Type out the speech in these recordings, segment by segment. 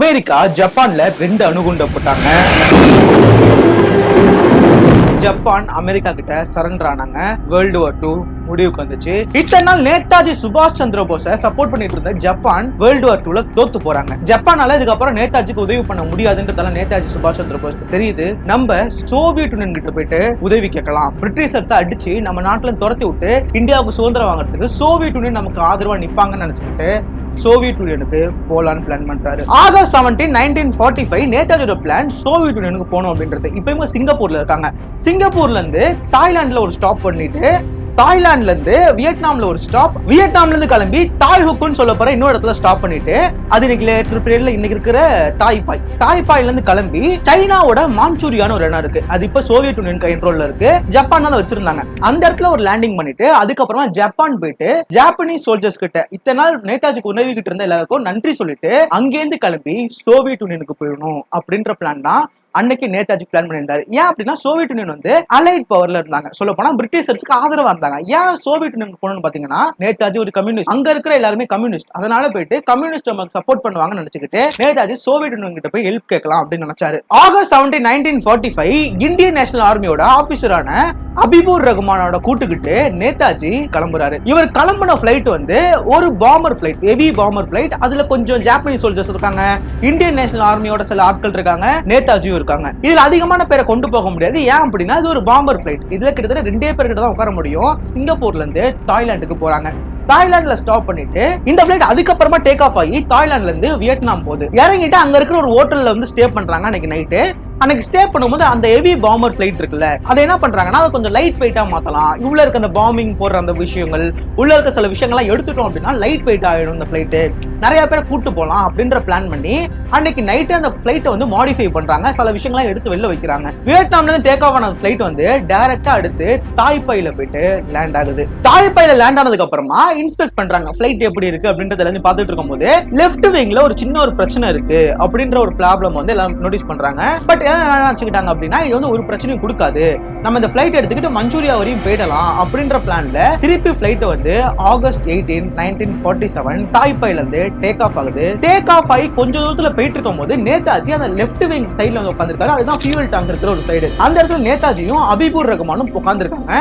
America ஜப்பான்ல ரெண்டு அணுகுண்ட போட்டாங்க ஜப்பான் அமெரிக்கா கிட்ட சரண்டர் ஆனாங்க. வேர்ல்டு வார் டூ முடிவுக்கு வந்துச்சு. இத்தனை நாள் நேதாஜி சுபாஷ் சந்திர போஸ சப்போர்ட் பண்ணிட்டு இருந்த ஜப்பான் வேர்ல்டு வார் டூல தோத்து போறாங்க. ஜப்பானால இதுக்கப்புறம் நேதாஜிக்கு உதவி பண்ண முடியாதுன்றதால நேதாஜி சுபாஷ் சந்திர போஸ் தெரியுது. நம்ம சோவியத் யூனியன் கிட்ட போயிட்டு உதவி கேட்கலாம். பிரிட்டிஷர்ஸ் அடிச்சு நம்ம நாட்டுல துரத்தி விட்டு இந்தியாவுக்கு சுதந்திரம் வாங்குறதுக்கு சோவியத் யூனியன் நமக்கு ஆதரவா நிப்பாங்கன்னு நினைச்சுக்கிட்டு சோவியத் யூனியனுக்கு போலான்னு பிளான் பண்றாரு. August seventeen nineteen forty five நேதாஜியோட plan Soviet யூனியனுக்கு போகணும் அப்படின்றது. இப்போ இவங்க சிங்கப்பூர்ல இருக்காங்க. சிங்கப்பூர்ல இருந்து தாய்லாந்துல ஒரு ஸ்டாப் பண்ணிட்டு தாய்லாந்துல இருந்து வியட்நாம்ல ஒரு ஸ்டாப் வியட்நாம்ல இருந்து கிளம்பி தாய் ஹுக்குன்னு சொல்ல போற இன்னொரு இடத்துல ஸ்டாப் பண்ணிட்டு அது இன்னைக்கு லேட்டர் பீரியட்ல இன்னைக்கு இருக்கிற தாய்பாய். தாய்பாய்ல இருந்து கிளம்பி சைனாவோட மான்சூரியான்னு ஒரு இடம் இருக்கு. அது இப்ப சோவியத் யூனியன் கண்ட்ரோல்ல இருக்கு. ஜப்பான் வச்சிருந்தாங்க. அந்த இடத்துல ஒரு லேண்டிங் பண்ணிட்டு அதுக்கப்புறமா ஜப்பான் போயிட்டு ஜாப்பனீஸ் சோல்ஜர்ஸ் கிட்ட இத்தனை நாள் நேதாஜிக்கு உதவி கிட்ட இருந்த எல்லாருக்கும் நன்றி சொல்லிட்டு அங்கேருந்து கிளம்பி சோவியத் யூனியனுக்கு போயிடணும் அப்படின்ற பிளான் தான் அன்னைக்கு நேதாஜி பிளான் பண்ணியிருந்தாரு. ஏன் அப்படின்னா சோவியத் யூனியன் வந்து அலைட் பவர்ல இருந்தாங்க. சொல்ல போனா பிரிட்டிஷர்ஸ்க்கு ஆதரவா இருந்தாங்க. ஏன் சோவியத் யூனியன் போகணும்னு பாத்தீங்கன்னா நேதாஜி ஒரு கம்யூனிஸ்ட் அங்க இருக்கிற எல்லாருமே கம்யூனிஸ்ட் அதனால போயிட்டு கம்யூனிஸ்ட் நமக்கு சப்போர்ட் பண்ணுவாங்கன்னு நினைச்சுக்கிட்டு நேதாஜி சோவியத் யூனியன் கிட்ட போய் ஹெல்ப் கேட்கலாம் அப்படின்னு நினைச்சாரு. August seventeen nineteen forty five Indian national ஆர்மியோட ஆபீசரான அபிபூர் ரகுமானோட கூட்டுக்கிட்டு நேதாஜி கிளம்புறாரு. இவர் கிளம்புன பிளைட் வந்து ஒரு bomber flight heavy bomber flight அதுல கொஞ்சம் ஜாப்பனீஸ் சோல்ஜர்ஸ் இருக்காங்க. இந்தியன் நேஷனல் ஆர்மியோட சில ஆட்கள் இருக்காங்க. நேதாஜி இருக்காங்க. இதுல அதிகமான பேரை கொண்டு போக முடியாது. ஏன் அப்படின்னா இது ஒரு பாம்பர் பிளைட் இதுல கிட்டத்தட்ட ரெண்டே பேர் கிட்ட தான் உட்கார முடியும். சிங்கப்பூர்ல இருந்து தாய்லாந்துக்கு போறாங்க. தாய்லாந்துல ஸ்டாப் பண்ணிட்டு இந்த பிளைட் அதுக்கப்புறமா டேக் ஆஃப் ஆகி தாய்லாந்துல இருந்து வியட்நாம் போகுது. இறங்கிட்டு அங்க இருக்கிற ஒரு ஹோட்டல்ல வந்து ஸ்டே பண்றாங்க அன்னைக்கு நைட்டு அன்னைக்கு ஸ்டே பண்ணும்போது அந்த ஹெவி பாம்பர் ஃபிளைட் இருக்குல்ல அதை என்ன பண்றாங்கன்னா அதை கொஞ்சம் லைட் வெயிட்டா மாத்தலாம். உள்ள இருக்க அந்த பாம்பிங் போடுற அந்த விஷயங்கள் உள்ள இருக்க சில விஷயங்கள்லாம் எடுத்துட்டோம் அப்படின்னா லைட் வெயிட் ஆகிடும் இந்த ஃபிளைட்டு நிறைய பேரை கூட்டு போகலாம் அப்படின்ற பிளான் பண்ணி அன்னைக்கு நைட்டு அந்த ஃபிளைட்டை வந்து மாடிஃபை பண்றாங்க. சில விஷயங்கள்லாம் எடுத்து வெளில வைக்கிறாங்க. வியட்நாம்ல இருந்து டேக் ஆஃப் ஆன ஃபிளைட் வந்து டைரக்டா அடுத்து தாய்ப்பாயில போயிட்டு லேண்ட் ஆகுது. தாய்ப்பாயில் லேண்ட் ஆனதுக்கு அப்புறமா இன்ஸ்பெக்ட் பண்றாங்க. ஃபிளைட் எப்படி இருக்கு அப்படின்றதுல இருந்து பார்த்துட்டு இருக்கும்போது லெஃப்ட் விங்ல ஒரு சின்ன ஒரு பிரச்சனை இருக்கு அப்படின்ற ஒரு ப்ராப்ளம் வந்து எல்லாம் நோட்டீஸ் பண்றாங்க. பட் நினச்சிக்கிட்டாங்க அப்படின்னா இது வந்து ஒரு பிரச்சனையும் கொடுக்காது. நம்ம இந்த ஃப்ளைட் எடுத்துக்கிட்டு மஞ்சூரியா வரையும் போயிடலாம் அப்படின்ற பிளான்ல திருப்பி ஃப்ளைட் வந்து August eighteen nineteen forty seven தாய்பாயில இருந்து டேக் ஆஃப் ஆகுது. டேக் ஆஃப் ஆகி கொஞ்ச தூரத்துல போயிட்டு இருக்கும் போது நேதாஜி அந்த லெஃப்ட் விங் சைட்ல வந்து உட்காந்துருக்காரு அதுதான் ஃபியூல் டேங்க் இருக்கிற ஒரு சைடு அந்த இடத்துல நேதாஜியும் அபிபூர் ரகுமானும் உட்காந்துருக்காங்க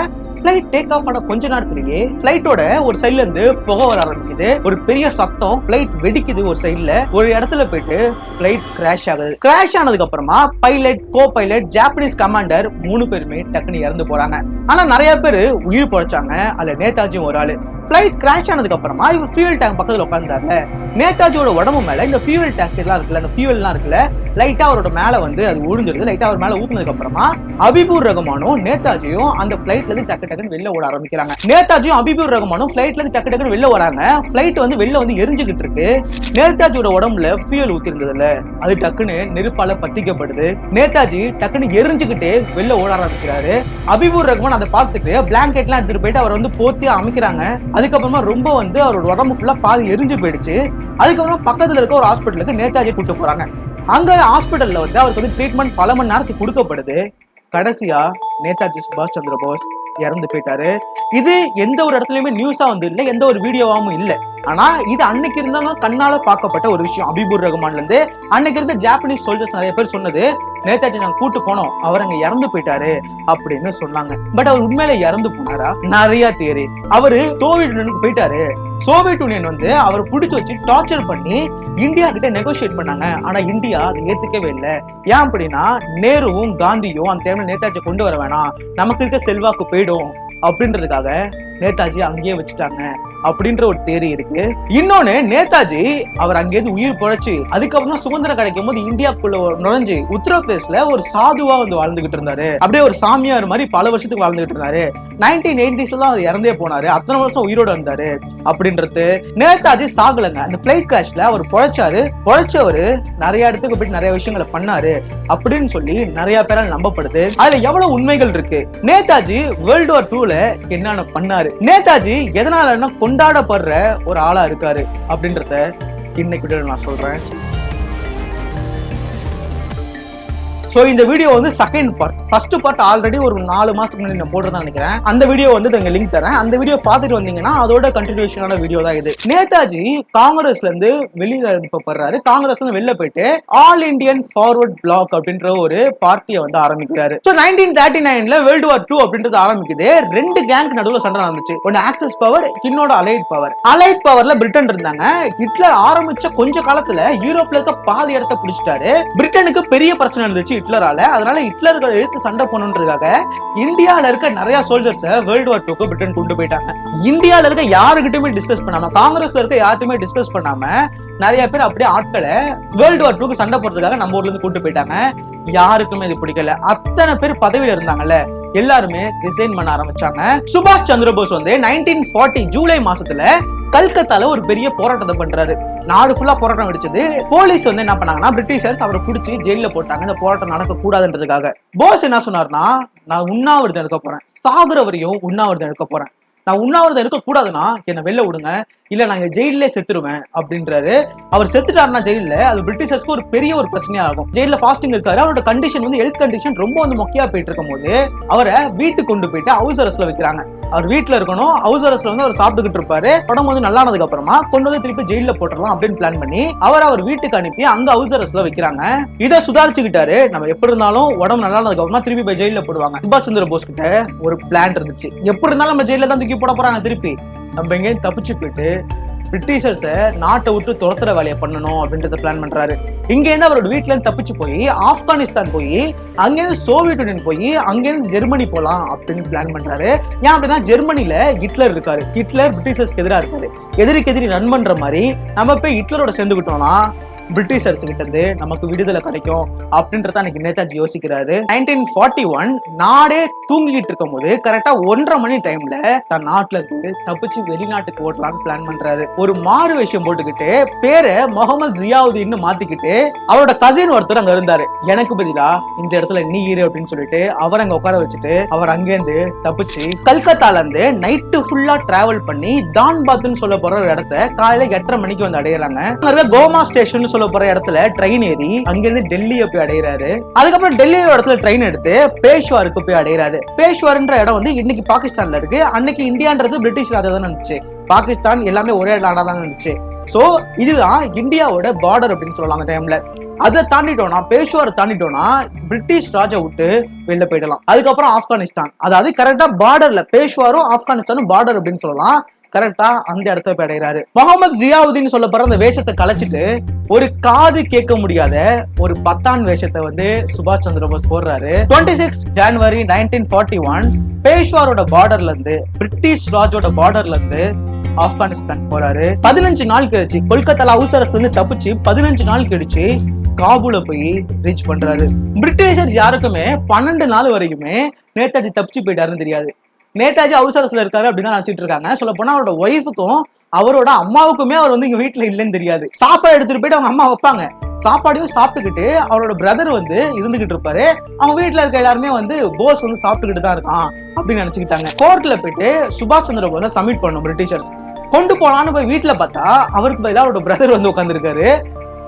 பிளைட் டேக் ஆஃப் ஆன கொஞ்ச நேரத்திலேயே பிளைட்டோட ஒரு சைட்ல இருந்து புகை வர ஆரம்பிக்குது. ஒரு பெரிய சத்தம் பிளைட் வெடிக்குது ஒரு சைட்ல ஒரு இடத்துல போயிட்டு பிளைட் கிராஷ் ஆகுது. கிராஷ் ஆனதுக்கு அப்புறமா pilot co pilot Japanese commander மூணு பேருமே டக்குன்னு இறந்து போறாங்க. ஆனா நிறைய பேர் உயிர் பொழைச்சாங்க. அதுல நேதாஜியும் ஒரு ஆளு. பிளைட் கிராஷ் ஆனதுக்கு அப்புறமா இவர் ஃபியூல் டேங்க் பக்கத்தில் உட்காந்தாருல நேதாஜியோட உடம்பு மேல இந்த ஃபியூல் டேங்க் எல்லாம் இருக்குல்ல அந்த ஃபியூல் இருக்குல்ல லைட்டா அவரோட மேல வந்து அது ஒழிஞ்சிருது லைட்டா அவர் மேல ஊத்துனதுக்கு அப்புறமா அபிபூர் ரகுமானும் நேதாஜியும் அந்த பிளைட்ல இருந்து டக்கு டக்குன்னு வெளில ஓட ஆரம்பிக்கிறாங்க. நேதாஜியும் அபிபூர் ரகுமானும் பிளைட்ல இருந்து டக்கு டக்குன்னு வெளில வராங்க. பிளைட் வந்து வெளில வந்து எரிஞ்சுக்கிட்டு இருக்கு. நேதாஜியோட உடம்புல ஃபியூல் ஊத்தி இருந்ததுல அது டக்குன்னு நெருப்பால பத்திக்கப்படுது. நேதாஜி டக்குன்னு எரிஞ்சுக்கிட்டே வெளில ஓட ஆரம்பிக்கிறாரு. அபிபூர் ரகுமான் அதை பார்த்துட்டு பிளாங்கெட்லாம் எடுத்துட்டு போயிட்டு அவர் வந்து போத்தி அமைக்கிறாங்க. அதுக்கப்புறமா ரொம்ப வந்து அவரோட உடம்பு ஃபுல்லாக பாதி எரிஞ்சு போயிடுச்சு. அதுக்கப்புறமா பக்கத்தில் இருக்க ஒரு ஹாஸ்பிட்டலுக்கு நேதாஜி கூட்டு போகிறாங்க அங்கே ஹாஸ்பிட்டலில் வந்து அவருக்கு வந்து ட்ரீட்மெண்ட் பல மணி நேரத்துக்கு கொடுக்கப்படுது. கடைசியாக நேதாஜி சுபாஷ் சந்திர போஸ் இறந்து போயிட்டாரு. இது எந்த ஒரு இடத்துலயுமே நியூஸா வந்து இல்லை எந்த ஒரு வீடியோவாவும் இல்லை. ஆனா இது அன்னைக்கு இருந்தாலும் கண்ணால பார்க்கப்பட்ட ஒரு விஷயம். அபிபூர் ரகுமான்ல இருந்து அன்னைக்கு இருந்த ஜாப்பனீஸ் சோல்ஜர்ஸ் நிறைய பேர் சொன்னது நேதாஜி நாங்க கூட்டு போனோம். அவர் அங்க இறந்து போயிட்டாரு அப்படின்னு சொன்னாங்க. பட் அவர் உண்மையில இறந்து போனாரா? நிறைய தியரிஸ் அவரு சோவியத் யூனியனுக்கு போயிட்டாரு. சோவியத் யூனியன் வந்து அவர் பிடிச்சு வச்சு டார்ச்சர் பண்ணி இந்தியா கிட்ட நெகோசியேட் பண்ணாங்க. ஆனா இந்தியா அதை ஏத்துக்கவே இல்லை. ஏன் அப்படின்னா நேருவும் காந்தியும் அந்த டைம்ல நேதாஜி கொண்டு வர வேணாம். நமக்கு இருக்க செல்வாக்கு போயிடும் அப்படின்றதுக்காக நேதாஜி அங்கேயே வச்சுட்டாங்க அப்படின்ற ஒரு தேரி இருக்கு. இன்னொன்னு நேதாஜி அவர் அங்கேயிருந்து உயிர் பொழைச்சு அதுக்கப்புறம் சுதந்திரம் கிடைக்கும் போது இந்தியாக்குள்ள நுழைஞ்சு உத்தரப்பிரதேஷ்ல ஒரு சாதுவா வந்து வாழ்ந்துகிட்டு இருந்தாரு. அப்படியே ஒரு சாமியார் மாதிரி பல வருஷத்துக்கு வாழ்ந்துகிட்டு இருந்தாரு. நைன்டீன் எயிட்டிஸ்ல தான் அவர் இறந்தே போனாரு. அத்தனை வருஷம் உயிரோட இருந்தாரு அப்படின்றது நேதாஜி சாகலங்க. அந்த பிளைட் கிராஷ்ல அவர் பொழைச்சாரு. பொழைச்சவரு நிறைய இடத்துக்கு போயிட்டு நிறைய விஷயங்களை பண்ணாரு அப்படின்னு சொல்லி நிறைய பேரால் நம்பப்படுது. அதுல எவ்வளவு உண்மைகள் இருக்கு? நேதாஜி வேர்ல்டு வார் டூல என்னென்ன பண்ணாரு? நேதாஜி எதனாலன்னா கொண்டாடப்படுற ஒரு ஆளா இருக்காரு அப்படின்றத இன்னைக்கு நான் சொல்றேன். ஸோ இந்த வீடியோ வந்து second part first part already ஒரு நாலு மாசத்துக்கு முன்னாடி நான் போடுறதா நினைக்கிறேன். அந்த வீடியோ வந்து இங்க லிங்க் தரேன். அந்த வீடியோ பார்த்துட்டு வந்தீங்கன்னா அதோட கண்டினியூஷனான வீடியோ தான் இது. நேதாஜி காங்கிரஸ்ல இருந்து வெளியில அனுப்பப்படுறாரு காங்கிரஸ்ல இருந்து வெளில போயிட்டு ஆல் இந்தியன் ஃபார்வர்ட் பிளாக் அப்படின்ற ஒரு பார்ட்டியை வந்து ஆரம்பிக்கிறாரு. ஸோ நைன்டீன் தேர்ட்டி நைன்ல வேர்ல்டு வார் டூ அப்படின்றது ஆரம்பிக்குது. ரெண்டு கேங்க் நடுவில் சண்டை நடந்துச்சு. ஒன்னு ஆக்சஸ் பவர் இன்னொரு அலைட் பவர் அலைட் பவர்ல பிரிட்டன் இருந்தாங்க. ஹிட்லர் ஆரம்பிச்ச கொஞ்ச காலத்துல யூரோப்ல இருக்க பாதி இடத்த பிடிச்சிட்டாரு. பிரிட்டனுக்கு பெரிய பிரச்சனை இருந்துச்சு. ஹிட்லரால. அதனால ஹிட்லர்கள் எழுத்து சண்டை போகணுன்றதுக்காக இந்தியால இருக்க நிறைய சோல்ஜர்ஸ் வேர்ல்டு வார் டூக்கு பிரிட்டன் கொண்டு போயிட்டாங்க. இந்தியால இருக்க யாருக்கிட்டுமே டிஸ்கஸ் பண்ணாம காங்கிரஸ்ல இருக்க யார்ட்டுமே டிஸ்கஸ் பண்ணாம நிறைய பேர் அப்படியே ஆட்களை வேர்ல்டு வார் டூக்கு சண்டை போடுறதுக்காக நம்ம ஊர்ல இருந்து கூட்டு போயிட்டாங்க. யாருக்குமே இது பிடிக்கல. அத்தனை பேர் பதவியில இருந்தாங்கல்ல எல்லாருமே ரிசைன் பண்ண ஆரம்பிச்சாங்க. சுபாஷ் சந்திர போஸ் வந்து நைன்டீன் ஃபார்ட்டி ஜூலை மாசத்துல கல்கத்தால ஒரு பெரிய போராட்டத்தை பண்றாரு. நாடு ஃபுல்லா போராட்டம் வெடிச்சது. போலீஸ் வந்து என்ன பண்ணாங்கன்னா பிரிட்டிஷர்ஸ் அவரை பிடிச்சி ஜெயில போட்டாங்க. இந்த போராட்டம் நடக்க கூடாதுன்றதுக்காக போஸ் என்ன சொன்னார்னா நான் உண்ணாவிரதம் எடுக்க போறேன். சாகுற வரையும் உண்ணாவிரதம் எடுக்க போறேன். நான் உண்ணாவிரதம் எடுக்க கூடாதுன்னா என்னை வெளில விடுங்க. இல்ல நான் ஜெயிலே செத்துருவேன் அப்படின்றாரு. அவர் செத்துட்டாருன்னா ஜெயில அது பிரிட்டிஷர்ஸ்க்கு ஒரு பெரிய ஒரு பிரச்சனையா இருக்கும். ஜெயில ஃபாஸ்டிங் இருக்காரு. அவரோட கண்டிஷன் வந்து ஹெல்த் கண்டிஷன் ரொம்ப வந்து மொக்கையா போயிட்டு இருக்கும் போது அவரை வீட்டுக்கு கொண்டு போயிட்டு ஹவுஸ் அரஸ்ட்ல வைக்கிறாங்க. அவர் வீட்டுல இருக்கணும் ஹவுஸ் அரஸ்ட்ல வந்து அவர் சாப்பிட்டுக்கிட்டு இருப்பாரு. உடம்பு வந்து நல்லானதுக்கு அப்புறமா கொண்டு வந்து திருப்பி ஜெயில போட்டுடலாம் அப்படின்னு பிளான் பண்ணி அவர் அவர் வீட்டுக்கு அனுப்பி அங்க ஹவுஸ் அரஸ்ட்ல வைக்கிறாங்க. இதை சுதாரிச்சுக்கிட்டாரு. நம்ம எப்படி இருந்தாலும் உடம்பு நல்லானதுக்கு அப்புறமா திருப்பி போய் ஜெயில போடுவாங்க. சுபாஷ் சந்திர போஸ் கிட்ட ஒரு பிளான் இருந்துச்சு. எப்படி இருந்தாலும் நம்ம ஜெயில தான் தூக்கி போட போறாங்க திருப்பி. நம்ம எங்கேயும் தப்பிச்சு போயிட்டு பிரிட்டிஷர்ஸை நாட்டை விட்டு துரத்துற வேலையை பண்ணணும் அப்படின்றத பிளான் பண்றாரு. இங்கேருந்து அவரோட வீட்ல இருந்து தப்பிச்சு போய் ஆப்கானிஸ்தான் போய் அங்கேருந்து சோவியத் யூனியன் போய் அங்கேருந்து ஜெர்மனி போலாம் அப்படின்னு பிளான் பண்றாரு. ஏன் அப்படின்னா ஜெர்மனில ஹிட்லர் இருக்காரு. ஹிட்லர் பிரிட்டிஷர்ஸ்க்கு எதிராக இருக்காரு. எதிரிக்கு எதிரி ரன் பண்ற மாதிரி நம்ம போய் ஹிட்லரோட சேர்ந்துக்கிட்டோம்னா பிரிட்டிஷர்ஸ் கிட்ட இருந்து நமக்கு விடுதலை கிடைக்கும் அப்படின்றத அன்னைக்கு நேதாஜி யோசிக்கிறாரு. நைன்டீன் ஃபார்ட்டி ஒன் நாடே தூங்கிக்கிட்டு இருக்கும் போது கரெக்டா ஒன்றரை மணி டைம்ல தன் நாட்டுல இருந்து தப்பிச்சு வெளிநாட்டுக்கு ஓட்டலாம்னு பிளான் பண்றாரு. ஒரு மாறு விஷயம் போட்டுக்கிட்டு பேரை முகமது ஜியாவுதீன் மாத்திக்கிட்டு அவரோட கசின் ஒருத்தர் அங்க இருந்தாரு. எனக்கு பதிலா இந்த இடத்துல நீ இரு அப்படின்னு சொல்லிட்டு அவர் அங்க உட்கார வச்சுட்டு அவர் அங்கேருந்து தப்பிச்சு கல்கத்தால இருந்து நைட்டு ஃபுல்லா டிராவல் பண்ணி தான் பாத்துன்னு சொல்ல போற ஒரு இடத்த காலையில எட்டரை மணிக்கு வந்து அடையிறாங்க. கோமா ஸ்டேஷன் சொல்ல போற இடத்துல ட்ரெயின் ஏறி அங்கிருந்து டெல்லியை போய் அடைகிறாரு அதுக்கப்புறம் டெல்லியோட இடத்துல ட்ரெயின் எடுத்து பேஷ்வாருக்கு போய் அடைகிறாரு பேஷ்வார்ன்ற இடம் வந்து இன்னைக்கு பாகிஸ்தான்ல இருக்கு. அன்னைக்கு இந்தியான்றது பிரிட்டிஷ் ராஜா தான் இருந்துச்சு பாகிஸ்தான் எல்லாமே ஒரே நாடா தான் இருந்துச்சு சோ இதுதான் இந்தியாவோட பார்டர் அப்படின்னு சொல்லலாம் அந்த டைம்ல அதை தாண்டிட்டோம்னா பேஷ்வாரை தாண்டிட்டோம்னா பிரிட்டிஷ் ராஜா விட்டு வெளில போயிடலாம். அதுக்கப்புறம் ஆப்கானிஸ்தான். அதாவது கரெக்டா பார்டர்ல பேஷ்வாரும் ஆப்கானிஸ்தானும் பார்டர் அப்படின்னு சொல்லலாம். கரெக்டா அந்த இடத்த போய் அடைகிறாரு. முகமது ஜியாவுதீன் சொல்லப்படுற அந்த வேஷத்தை கலைச்சிட்டு ஒரு காது கேட்க முடியாத ஒரு பத்தான் வேஷத்தை வந்து சுபாஷ் சந்திர போஸ் போடுறாரு. டுவெண்ட்டி சிக்ஸ் ஜனவரி நைன்டீன் ஃபார்ட்டி ஒன் பேஷ்வாரோட பார்டர்ல இருந்து பிரிட்டிஷ் ராஜோட பார்டர்ல இருந்து ஆப்கானிஸ்தான் போறாரு. பதினஞ்சு நாள் கழிச்சு கொல்கத்தால அவசரஸ் இருந்து தப்பிச்சு பதினஞ்சு நாள் கழிச்சு காபூல போய் ரீச் பண்றாரு. பிரிட்டிஷர்ஸ் யாருக்குமே பன்னெண்டு நாள் வரைக்குமே நேதாஜி தப்பிச்சு போயிட்டாருன்னு தெரியாது. நேதாஜி அவசரத்துல இருக்காரு அப்படின்னு நினைச்சிட்டு இருக்காங்க. சொல்ல போனா அவரோட ஒய்ஃபுக்கும் அவரோட அம்மாவுக்குமே அவர் வந்து இங்க வீட்டுல இல்லைன்னு தெரியாது. சாப்பாடு எடுத்துட்டு போயிட்டு அவங்க அம்மா வைப்பாங்க. சாப்பாடையும் சாப்பிட்டுக்கிட்டு அவரோட பிரதர் வந்து இருந்துகிட்டு இருப்பாரு. அவங்க வீட்டுல இருக்க எல்லாருமே வந்து போஸ் வந்து சாப்பிட்டுக்கிட்டு தான் இருக்கான் அப்படின்னு நினைச்சுக்கிட்டாங்க. கோர்ட்ல போயிட்டு சுபாஷ் சந்திர போஸை சப்மிட் பண்ணும் பிரிட்டிஷர்ஸ் கொண்டு போலான்னு போய் வீட்டுல பார்த்தா அவருக்கு பதிலாக அவரோட பிரதர் வந்து உட்காந்துருக்காரு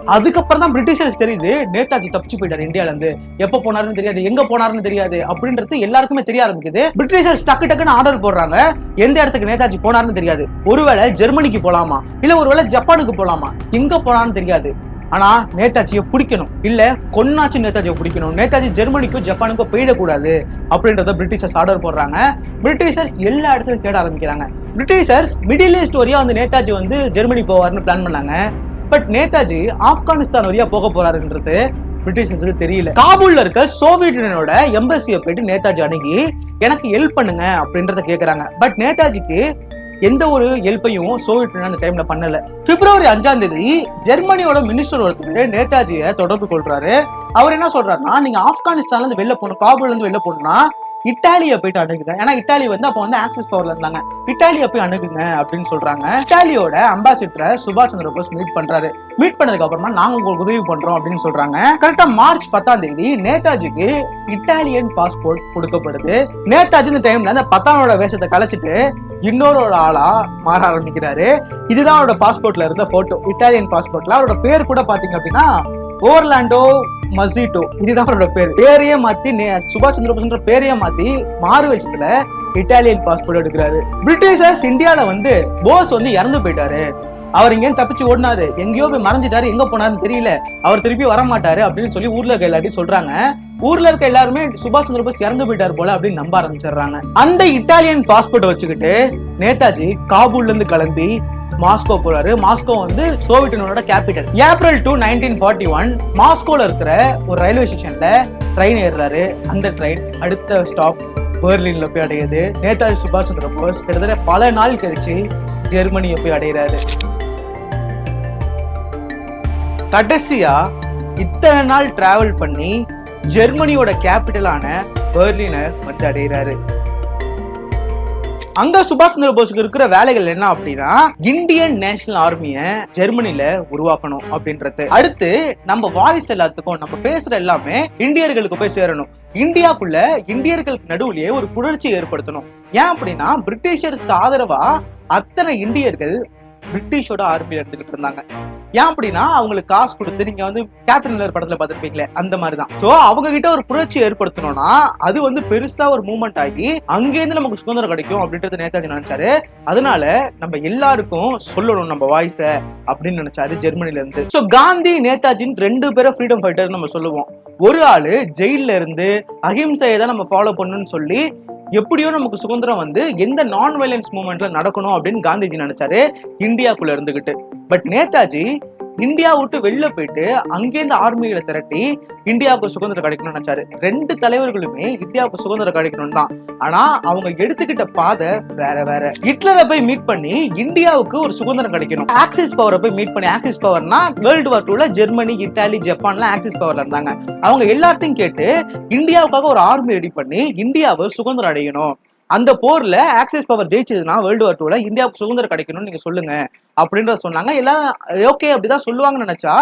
அதுக்கப்புறம் தான் பிரிட்டிஷர்ஸ் தெரியுது நேதாஜி தப்பிச்சு போயிட்டாரு இந்தியால இருந்து எப்ப போனாருன்னு தெரியாது எங்க போனாருன்னு தெரியாது அப்படின்றது எல்லாருக்குமே தெரிய ஆரம்பிக்குது. பிரிட்டிஷர்ஸ் டக்கு டக்குன்னு ஆர்டர் போடுறாங்க எந்த இடத்துக்கு நேதாஜி போனாருன்னு தெரியாது. ஒருவேளை ஜெர்மனிக்கு போலாமா? இல்ல ஒருவேளை ஜப்பானுக்கு போலாமா? எங்க போனான்னு தெரியாது. ஆனா நேதாஜியை பிடிக்கணும். இல்ல கொன்னாச்சு நேதாஜியை பிடிக்கணும். நேதாஜி ஜெர்மனிக்கும் ஜப்பானுக்கும் போயிடக்கூடாது அப்படின்றத பிரிட்டிஷர்ஸ் ஆர்டர் போடுறாங்க. பிரிட்டிஷர்ஸ் எல்லா இடத்துலயும் தேட ஆரம்பிக்கிறாங்க. பிரிட்டிஷர்ஸ் மிடில் ஈஸ்ட் வரையும் வந்து நேதாஜி வந்து ஜெர்மனி போவார்னு பிளான் பண்ணாங்க. பட் நேதாஜி ஆப்கானிஸ்தான் வழியா போக போறாருன்றது பிரிட்டிஷர்ஸுக்கு தெரியல. காபூல்ல இருக்க சோவியத் யூனியனோட எம்பசியை போயிட்டு நேதாஜி அணுகி எனக்கு ஹெல்ப் பண்ணுங்க அப்படின்றத கேக்குறாங்க. பட் நேதாஜிக்கு எந்த ஒரு ஹெல்ப்பையும் சோவியத் யூனியன் அந்த டைம்ல பண்ணல. பிப்ரவரி அஞ்சாம் தேதி ஜெர்மனியோட மினிஸ்டர் ஒருத்தர் நேதாஜியை தொடர்பு கொள்றாரு. அவர் என்ன சொல்றாருன்னா நீங்க ஆப்கானிஸ்தான்ல இருந்து வெளில போகணும் காபூல்ல இருந்து வெளில போகணும்னா இட்டாலியை போயிட்டு அணுகுங்க. ஏன்னா இட்டாலி வந்து அப்போ வந்து ஆக்சிஸ் பவர்ல இருந்தாங்க. இட்டாலியை போய் அணுகுங்க அப்படின்னு சொல்றாங்க. இட்டாலியோட அம்பாசிடரை சுபாஷ் சந்திர போஸ் மீட் பண்றாரு. மீட் பண்ணதுக்கு அப்புறமா நாங்க உங்களுக்கு உதவி பண்றோம் அப்படின்னு சொல்றாங்க. கரெக்டா மார்ச் பத்தாம் தேதி நேதாஜிக்கு இட்டாலியன் பாஸ்போர்ட் கொடுக்கப்படுது. நேதாஜி இந்த டைம்ல அந்த பத்தானோட வேஷத்தை கலைச்சிட்டு இன்னொரு ஒரு ஆளா மாற ஆரம்பிக்கிறாரு. இதுதான் அவரோட பாஸ்போர்ட்ல இருந்த போட்டோ இட்டாலியன் பாஸ்போர்ட்ல அவரோட பேர் கூட பாத்தீங்க அப்படின்னா ஓர்லாண்டோ மசிட்டோ இதுதான் அவரோட பேர். பேரையே மாத்தி நே- சுபாஷ் சந்திரபோஸ்ன்ற பேரையே மாத்தி மாறு விஷயத்துல இட்டாலியன் பாஸ்போர்ட் எடுக்கிறாரு. பிரிட்டிஷர்ஸ் இந்தியால வந்து போஸ் வந்து இறந்து போயிட்டாரு. அவர் எங்கேயும் தப்பிச்சு ஓடினாரு. எங்கேயோ போய் மறைஞ்சிட்டாரு. எங்க போனாருன்னு தெரியல. அவர் திருப்பி வரமாட்டாரு அப்படின்னு சொல்லி ஊர்ல இருக்க எல்லாத்தையும் சொல்றாங்க. ஊர்ல இருக்க எல்லாருமே சுபாஷ் சந்திர போஸ் இறந்து போயிட்டாரு போல அப்படின்னு நம்ப ஆரம்பிச்சிடுறாங்க. அந்த இட்டாலியன் பாஸ்போர்ட் வச்சுக்கிட்டு நேதாஜி காபூல்ல இருந்து கிளம்பி மாஸ்கோ போறாரு. மாஸ்கோ வந்து Soviet யூனியனோட capital April two nineteen forty one மாஸ்கோல இருக்கிற ஒரு ரயில்வே ஸ்டேஷன்ல ட்ரெயின் ஏறுறாரு. அந்த ட்ரெயின் அடுத்த ஸ்டாப் பெர்லின்ல போய் அடையுது. நேதாஜி சுபாஷ் சந்திர போஸ் கிட்டத்தட்ட பல நாள் கழிச்சு ஜெர்மனியை போய் அடைகிறாரு கடைசியா இத்தனை நாள் டிராவல் பண்ணி ஜெர்மனியோட கேபிட்டலான பெர்லினை வந்து அடைகிறாரு அங்க சுபாஷ் சந்திர போஸுக்கு இருக்கிற வேலைகள் என்ன அப்படின்னா இந்தியன் நேஷனல் ஆர்மிய ஜெர்மனில உருவாக்கணும் அப்படின்றது. அடுத்து நம்ம வாய்ஸ் எல்லாத்துக்கும் நம்ம பேசுற எல்லாமே இந்தியர்களுக்கு போய் சேரணும். இந்தியாக்குள்ள இந்தியர்களுக்கு நடுவுலயே ஒரு புணர்ச்சி ஏற்படுத்தணும். ஏன் அப்படின்னா பிரிட்டிஷர்ஸ்க்கு ஆதரவா அத்தனை இந்தியர்கள் பிரிட்டிஷோட ஆர்மியில எடுத்துக்கிட்டு இருந்தாங்க. ஏன் அப்படின்னா அவங்களுக்கு காசு கொடுத்து நீங்க வந்து கேத்ரின் மில்லர் படத்துல பார்த்திருப்பீங்களே அந்த மாதிரி தான் சோ அவங்க கிட்ட ஒரு புரட்சி ஏற்படுத்தணும்னா அது வந்து பெருசா ஒரு மூவ்மெண்ட் ஆகி அங்கேருந்து நமக்கு சுதந்திரம் கிடைக்கும் அப்படின்றது நேதாஜி நினைச்சாரு. அதனால நம்ம எல்லாருக்கும் சொல்லணும் நம்ம வாய்ஸ அப்படின்னு நினைச்சாரு ஜெர்மனில இருந்து சோ காந்தி நேதாஜின்னு ரெண்டு பேரும் ஃப்ரீடம் ஃபைட்டர் நம்ம சொல்லுவோம். ஒரு ஆளு ஜெயில இருந்து அஹிம்சையை தான் நம்ம ஃபாலோ பண்ணணும்னு சொல்லி எப்படியோ நமக்கு சுதந்திரம் வந்து எந்த நான் வயலன்ஸ் மூமெண்ட்ல நடக்கணும் அப்படின்னு காந்திஜி நினைச்சாரு இந்தியாக்குள்ள இருந்துகிட்டு. பட் நேதாஜி இந்தியா விட்டு வெளில போயிட்டு அங்கேருந்து ஆர்மிகளை திரட்டி இந்தியாவுக்கு சுதந்திரம் கிடைக்கணும்னு நினைச்சாரு. ரெண்டு தலைவர்களுமே இந்தியாவுக்கு சுதந்திரம் கிடைக்கணும் தான். ஆனா அவங்க எடுத்துக்கிட்ட பாதை வேற வேற. ஹிட்லரை போய் மீட் பண்ணி இந்தியாவுக்கு ஒரு சுதந்திரம் கிடைக்கணும். ஆக்சிஸ் பவரை போய் மீட் பண்ணி ஆக்சிஸ் பவர்னா வேர்ல்டு வார் டூல ஜெர்மனி இட்டாலி ஜப்பான்லாம் ஆக்சிஸ் பவர்ல இருந்தாங்க. அவங்க எல்லார்ட்டையும் கேட்டு இந்தியாவுக்காக ஒரு ஆர்மி ரெடி பண்ணி இந்தியாவை சுதந்திரம் அடையணும். அந்த போர்ல ஆக்சிஸ் பவர் ஜெயிச்சதுன்னா வேர்ல்டு வார் டூல இந்தியாவுக்கு சுதந்திரம் கிடைக்கணும்னு நீங்க சொல்லுங்க அப்படின்றத சொன்னாங்க. எல்லாரும் ஓகே அப்படிதான் சொல்லுவாங்கன்னு நினைச்சா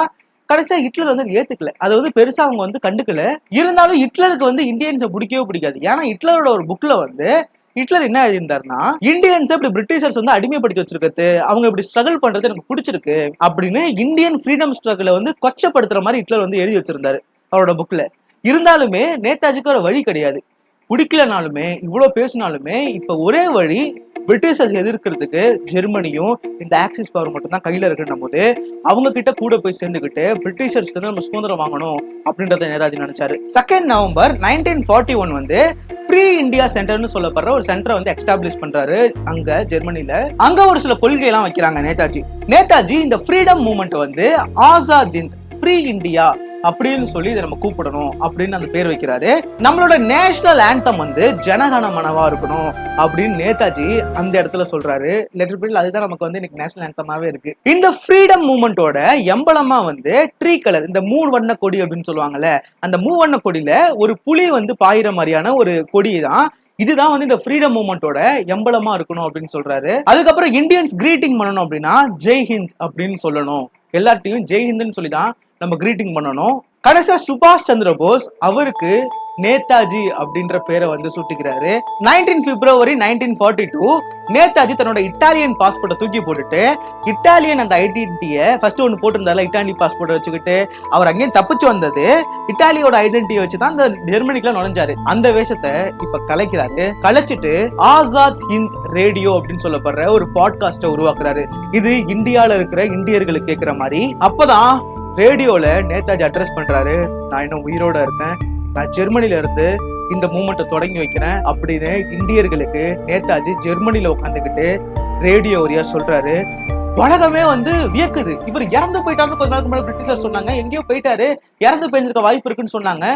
கடைசியா ஹிட்லர் வந்து ஏத்துக்கல. அதை வந்து பெருசா அவங்க வந்து கண்டுக்கல. இருந்தாலும் ஹிட்லருக்கு வந்து இந்தியன்ஸை பிடிக்கவே பிடிக்காது. ஏன்னா ஹிட்லரோட ஒரு புக்ல வந்து ஹிட்லர் என்ன எழுதியிருந்தாருன்னா இந்தியன்ஸ் இப்படி பிரிட்டிஷர்ஸ் வந்து அடிமைப்படுத்தி வச்சிருக்கிறது அவங்க இப்படி ஸ்ட்ரகிள் பண்றது எனக்கு பிடிச்சிருக்கு அப்படின்னு இந்தியன் ஃப்ரீடம் ஸ்ட்ரகிளை வந்து கொச்சப்படுத்துற மாதிரி ஹிட்லர் வந்து எழுதி வச்சிருந்தாரு அவரோட புக்ல இருந்தாலுமே நேதாஜிக்கு ஒரு வழி கிடையாது. பிடிக்கலனாலுமே இவ்வளோ பேசினாலுமே இப்போ ஒரே வழி பிரிட்டிஷர்ஸ் எதிர்க்கிறதுக்கு ஜெர்மனியும் இந்த ஆக்சிஸ் பவர் மட்டும் தான் கையில் இருக்குன்னும் போது அவங்க கிட்ட கூட போய் சேர்ந்துக்கிட்டு பிரிட்டிஷர்ஸ்க்கு வந்து நம்ம சுதந்திரம் வாங்கணும் அப்படின்றத நேதாஜி நினைச்சாரு. Second November nineteen forty one வந்து ஃப்ரீ இந்தியா சென்டர்னு சொல்லப்படுற ஒரு சென்டரை வந்து எஸ்டாப்ளிஷ் பண்றாரு அங்க ஜெர்மனில அங்க ஒரு சில கொள்கை எல்லாம் வைக்கிறாங்க நேதாஜி. நேதாஜி இந்த ஃப்ரீடம் மூமெண்ட் வந்து ஆசாத் இந்த் ஃப்ரீ இந்தியா அப்படின்னு சொல்லி இதை நம்ம கூப்பிடணும் அப்படின்னு அந்த பேர் வைக்கிறாரு. நம்மளோட நேஷனல் ஆந்தம் வந்து ஜனகன மனவா இருக்கணும் அப்படின்னு நேதாஜி அந்த இடத்துல சொல்றாரு. லெட்டர் பிரில் அதுதான் நமக்கு வந்து இன்னைக்கு நேஷனல் ஆந்தமாவே இருக்கு. இந்த ஃப்ரீடம் மூமெண்டோட எம்பளமா வந்து ட்ரீ கலர் இந்த மூணு வண்ண கொடி அப்படின்னு சொல்லுவாங்கல்ல அந்த மூவண்ண கொடியில ஒரு புலி வந்து பாயிற மாதிரியான ஒரு கொடி தான் இதுதான் வந்து இந்த ஃப்ரீடம் மூமெண்டோட எம்பளமா இருக்கணும் அப்படின்னு சொல்றாரு. அதுக்கப்புறம் இந்தியன்ஸ் கிரீட்டிங் பண்ணணும் அப்படின்னா ஜெய் ஹிந்த் அப்படின்னு சொல்லணும். எல்லார்ட்டையும் ஜெய் ஹிந்த்னு சொல்லி தான் நம்ம கிரீட்டிங் பண்ணணும். கடைசியா சுபாஷ் சந்திர போஸ் அவருக்கு நேதாஜி அப்படின்ற பேரை வந்து சூட்டிக்கிறாரு. நைன்டீன் பிப்ரவரி நைன்டீன் ஃபார்ட்டி டூ நேதாஜி தன்னோட இட்டாலியன் பாஸ்போர்ட்டை தூக்கி போட்டுட்டு இட்டாலியன் அந்த ஐடென்டிட்டியை ஃபர்ஸ்ட் ஒன்று போட்டிருந்தால இட்டாலி பாஸ்போர்ட்டை வச்சுக்கிட்டு அவர் அங்கேயும் தப்பிச்சு வந்தது. இட்டாலியோட ஐடென்டிட்டியை வச்சு தான் அந்த ஜெர்மனிக்குலாம் நுழைஞ்சாரு. அந்த வேஷத்தை இப்ப கலைக்கிறாரு. கலைச்சிட்டு ஆசாத் ஹிந்த் ரேடியோ அப்படின்னு சொல்லப்படுற ஒரு பாட்காஸ்ட்டை உருவாக்குறாரு. இது இந்தியாவில் இருக்கிற இந்தியர்களுக்கு கேட்குற மாதிரி. அப்பதான் ரேடியோவில் நேதாஜி அட்ரஸ் பண்ணுறாரு நான் இன்னும் உயிரோட இருக்கேன். நான் ஜெர்மனியில இருந்து இந்த மூமெண்ட்டை தொடங்கி வைக்கிறேன் அப்படின்னு இந்தியர்களுக்கு நேதாஜி ஜெர்மனியில் உட்காந்துக்கிட்டு ரேடியோ வரியா சொல்றாரு. உலகமே வந்து வியக்குது. இவர் இறந்து போயிட்டாருன்னு கொஞ்ச நாளுக்கு முன்னாடி பிரிட்டிஷர் சொன்னாங்க. எங்கேயோ போயிட்டாரு. இறந்து போயிருக்க வாய்ப்பு இருக்குன்னு சொன்னாங்க.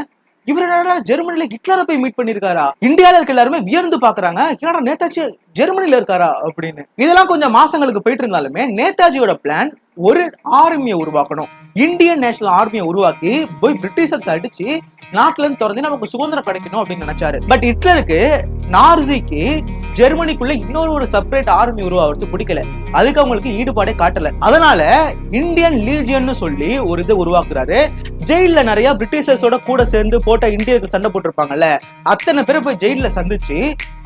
இவர் என்னடா ஜெர்மனில ஹிட்லரை போய் மீட் பண்ணிருக்காரா? இந்தியால இருக்க எல்லாருமே வியர்ந்து பாக்குறாங்க. என்னடா நேதாஜி ஜெர்மனில இருக்காரா அப்படின்னு. இதெல்லாம் கொஞ்சம் மாசங்களுக்கு போயிட்டு இருந்தாலுமே நேதாஜியோட பிளான் ஒரு ஆர்மியை உருவாக்கணும். இந்தியன் நேஷனல் ஆர்மியை உருவாக்கி போய் பிரிட்டிஷர்ஸ் அடிச்சு நாட்டுல இருந்து திறந்து நமக்கு சுதந்திரம் கிடைக்கணும் அப்படின்னு நினைச்சாரு. பட் ஹிட்லருக்கு நார்சிக்கு ஜெர்மனிக்குள்ள இன்னொரு ஒரு செப்பரேட் ஆர்மி உருவாகிறது பிடிக்கல. அதுக்கு அவங்களுக்கு ஈடுபாடே காட்டல. அதனால இந்தியன் லீஜியன்னு சொல்லி ஒரு இது உருவாக்குறாரு. ஜெயில நிறைய பிரிட்டிஷர்ஸோட கூட சேர்ந்து போட்ட இந்தியர்கள் சண்டை போட்டிருப்பாங்கல்ல அத்தனை பேரை போய் ஜெயில சந்திச்சு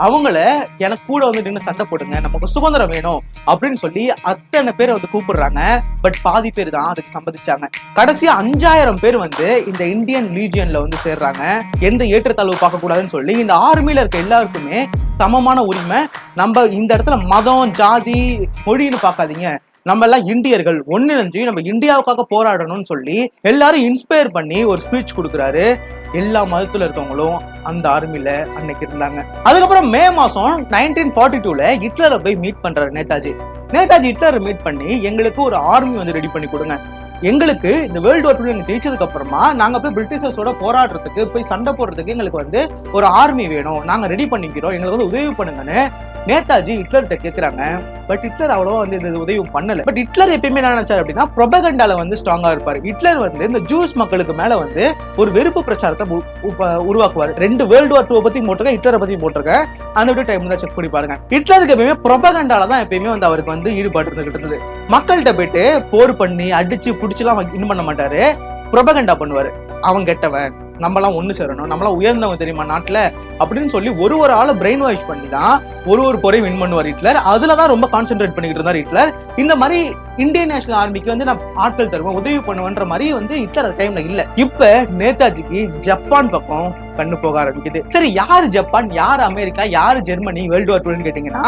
அவங்கள எனக்கு கூட வந்து நின்று சண்டை போடுங்க நமக்கு சுதந்திரம் வேணும் அப்படின்னு சொல்லி அத்தனை பேரை வந்து கூப்பிடுறாங்க. பட் பாதி பேர் தான் அதுக்கு சம்மதிச்சாங்க. கடைசியா அஞ்சாயிரம் பேர் வந்து இந்த இந்தியன் லீஜியன்ல வந்து சேர்றாங்க. எந்த ஏற்றத்தாழ்வு பார்க்க கூடாதுன்னு சொல்லி இந்த ஆர்மியில இருக்க எல்லாருக்குமே சமமான உரிமை. நம்ம இந்த இடத்துல மதம் ஜாதி மொழின்னு பார்க்காதீங்க. நம்ம எல்லாம் இந்தியர்கள். ஒன்னிணைஞ்சு நம்ம இந்தியாவுக்காக போராடணும்னு சொல்லி எல்லாரும் இன்ஸ்பயர் பண்ணி ஒரு ஸ்பீச் கொடுக்குறாரு. எல்லா மதத்துல இருக்கவங்களும் அந்த ஆர்மியில அன்னைக்கு இருந்தாங்க. அதுக்கப்புறம் மே மாசம் நைன்டீன் ஃபார்ட்டி டூல ஹிட்லரை போய் மீட் பண்றாரு நேதாஜி. நேதாஜி ஹிட்லரை மீட் பண்ணி எங்களுக்கு ஒரு ஆர்மி வந்து ரெடி பண்ணி கொடுங்க. எங்களுக்கு இந்த வேர்ல்டு வார் டூ ஜெயிச்சதுக்கு அப்புறமா நாங்க போய் பிரிட்டிஷர்ஸோட போராடுறதுக்கு போய் சண்டை போடுறதுக்கு எங்களுக்கு வந்து ஒரு ஆர்மி வேணும். நாங்க ரெடி பண்ணிக்கிறோம். எங்களுக்கு வந்து உதவி பண்ணுங்கன்னு நேதாஜி ஹிட்லர்கிட்ட கேட்குறாங்க பட் ஹிட்லர் அவ்வளோவா வந்து இந்த உதவி பண்ணல. பட் ஹிட்லர் எப்பயுமே என்ன நினைச்சார் அப்படின்னா ப்ரொபகண்டால வந்து ஸ்ட்ராங்கா இருப்பார். ஹிட்லர் வந்து இந்த ஜூஸ் மக்களுக்கு மேல வந்து ஒரு வெறுப்பு பிரச்சாரத்தை உ- உருவாக்குவார். ரெண்டு வேர்ல்டு வார் டூ பத்தி போட்டிருக்கேன் ஹிட்லரை பத்தி போட்டிருக்கேன் அந்த விட டைம் தான் செக் பண்ணி பாருங்க. ஹிட்லருக்கு எப்பயுமே ப்ரொபகண்டால தான் எப்பயுமே வந்து அவருக்கு வந்து ஈடுபாடு இருந்துகிட்டு இருந்தது. மக்கள்கிட்ட போயிட்டு போர் பண்ணி அடிச்சு புடிச்சுலாம் இது பண்ண மாட்டாரு. ப்ரொபகண்டா பண்ணுவாரு. அவன் கெட்டவன். நம்மலாம் ஒன்று சேரணும். நம்மளாம் உயர்ந்தவங்க தெரியுமா நாட்டில்? அப்படின்னு சொல்லி ஒரு ஒரு ஆளை பிரெயின் வாஷ் பண்ணி தான் ஒரு ஒரு போரையும் வின் பண்ணுவார் ஹிட்லர். அதில் தான் ரொம்ப கான்சென்ட்ரேட் பண்ணிக்கிட்டு இருந்தார் ஹிட்லர். இந்த மாதிரி இந்தியன் நேஷனல் ஆர்மிக்கு வந்து நான் ஆட்கள் தருவேன் உதவி பண்ணுவேன்ற மாதிரி வந்து ஹிட்லர் அந்த டைமில் இல்லை. இப்போ நேதாஜிக்கு ஜப்பான் பக்கம் கண்ணு போக ஆரம்பிக்குது. சரி யார் ஜப்பான் யார் அமெரிக்கா யார் ஜெர்மனி வேர்ல்டு வார் டூன்னு கேட்டீங்கன்னா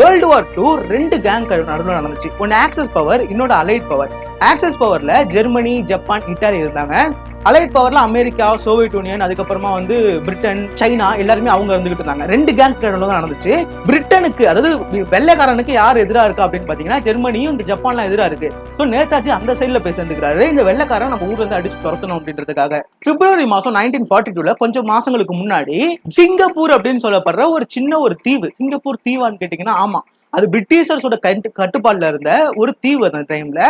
வேர்ல்டு வார் டூ ரெண்டு கேங் நடுவில் நடந்துச்சு. ஒன்னு ஆக்சஸ் பவர் இன்னொரு அலைட் பவர் ஆக்சஸ் பவர்ல ஜெர்மனி ஜப்பான் இட்டாலி இருந்தாங்க. அலைட் பவர்ல அமெரிக்கா சோவியத் யூனியன் அதுக்கப்புறமா வந்து பிரிட்டன் சைனா எல்லாருமே அவங்க இருந்துகிட்டு இருந்தாங்க. ரெண்டு கேங் தான் நடந்துச்சு. பிரிட்டனுக்கு அதாவது வெள்ளைக்காரனுக்கு யார் எதிரா இருக்கா அப்படின்னு பாத்தீங்கன்னா ஜெர்மனியும் இந்த ஜப்பான்லாம் எதிரா இருக்கு. சோ நேதாஜி அந்த சைடுல போய் இந்த வெள்ளைக்காரன் நம்ம ஊர்ல இருந்து அடிச்சு துரத்தணும் அப்படின்றதுக்காக. பிப்ரவரி மாசம் நைன்டீன் ஃபார்ட்டி டூல கொஞ்சம் மாசங்களுக்கு முன்னாடி சிங்கப்பூர் அப்படின்னு சொல்லப்படுற ஒரு சின்ன ஒரு தீவு. சிங்கப்பூர் தீவான்னு கேட்டீங்கன்னா ஆமா. அது பிரிட்டிஷர்ஸோட கட்டு கட்டுப்பாடுல இருந்த ஒரு தீவு அந்த டைம்ல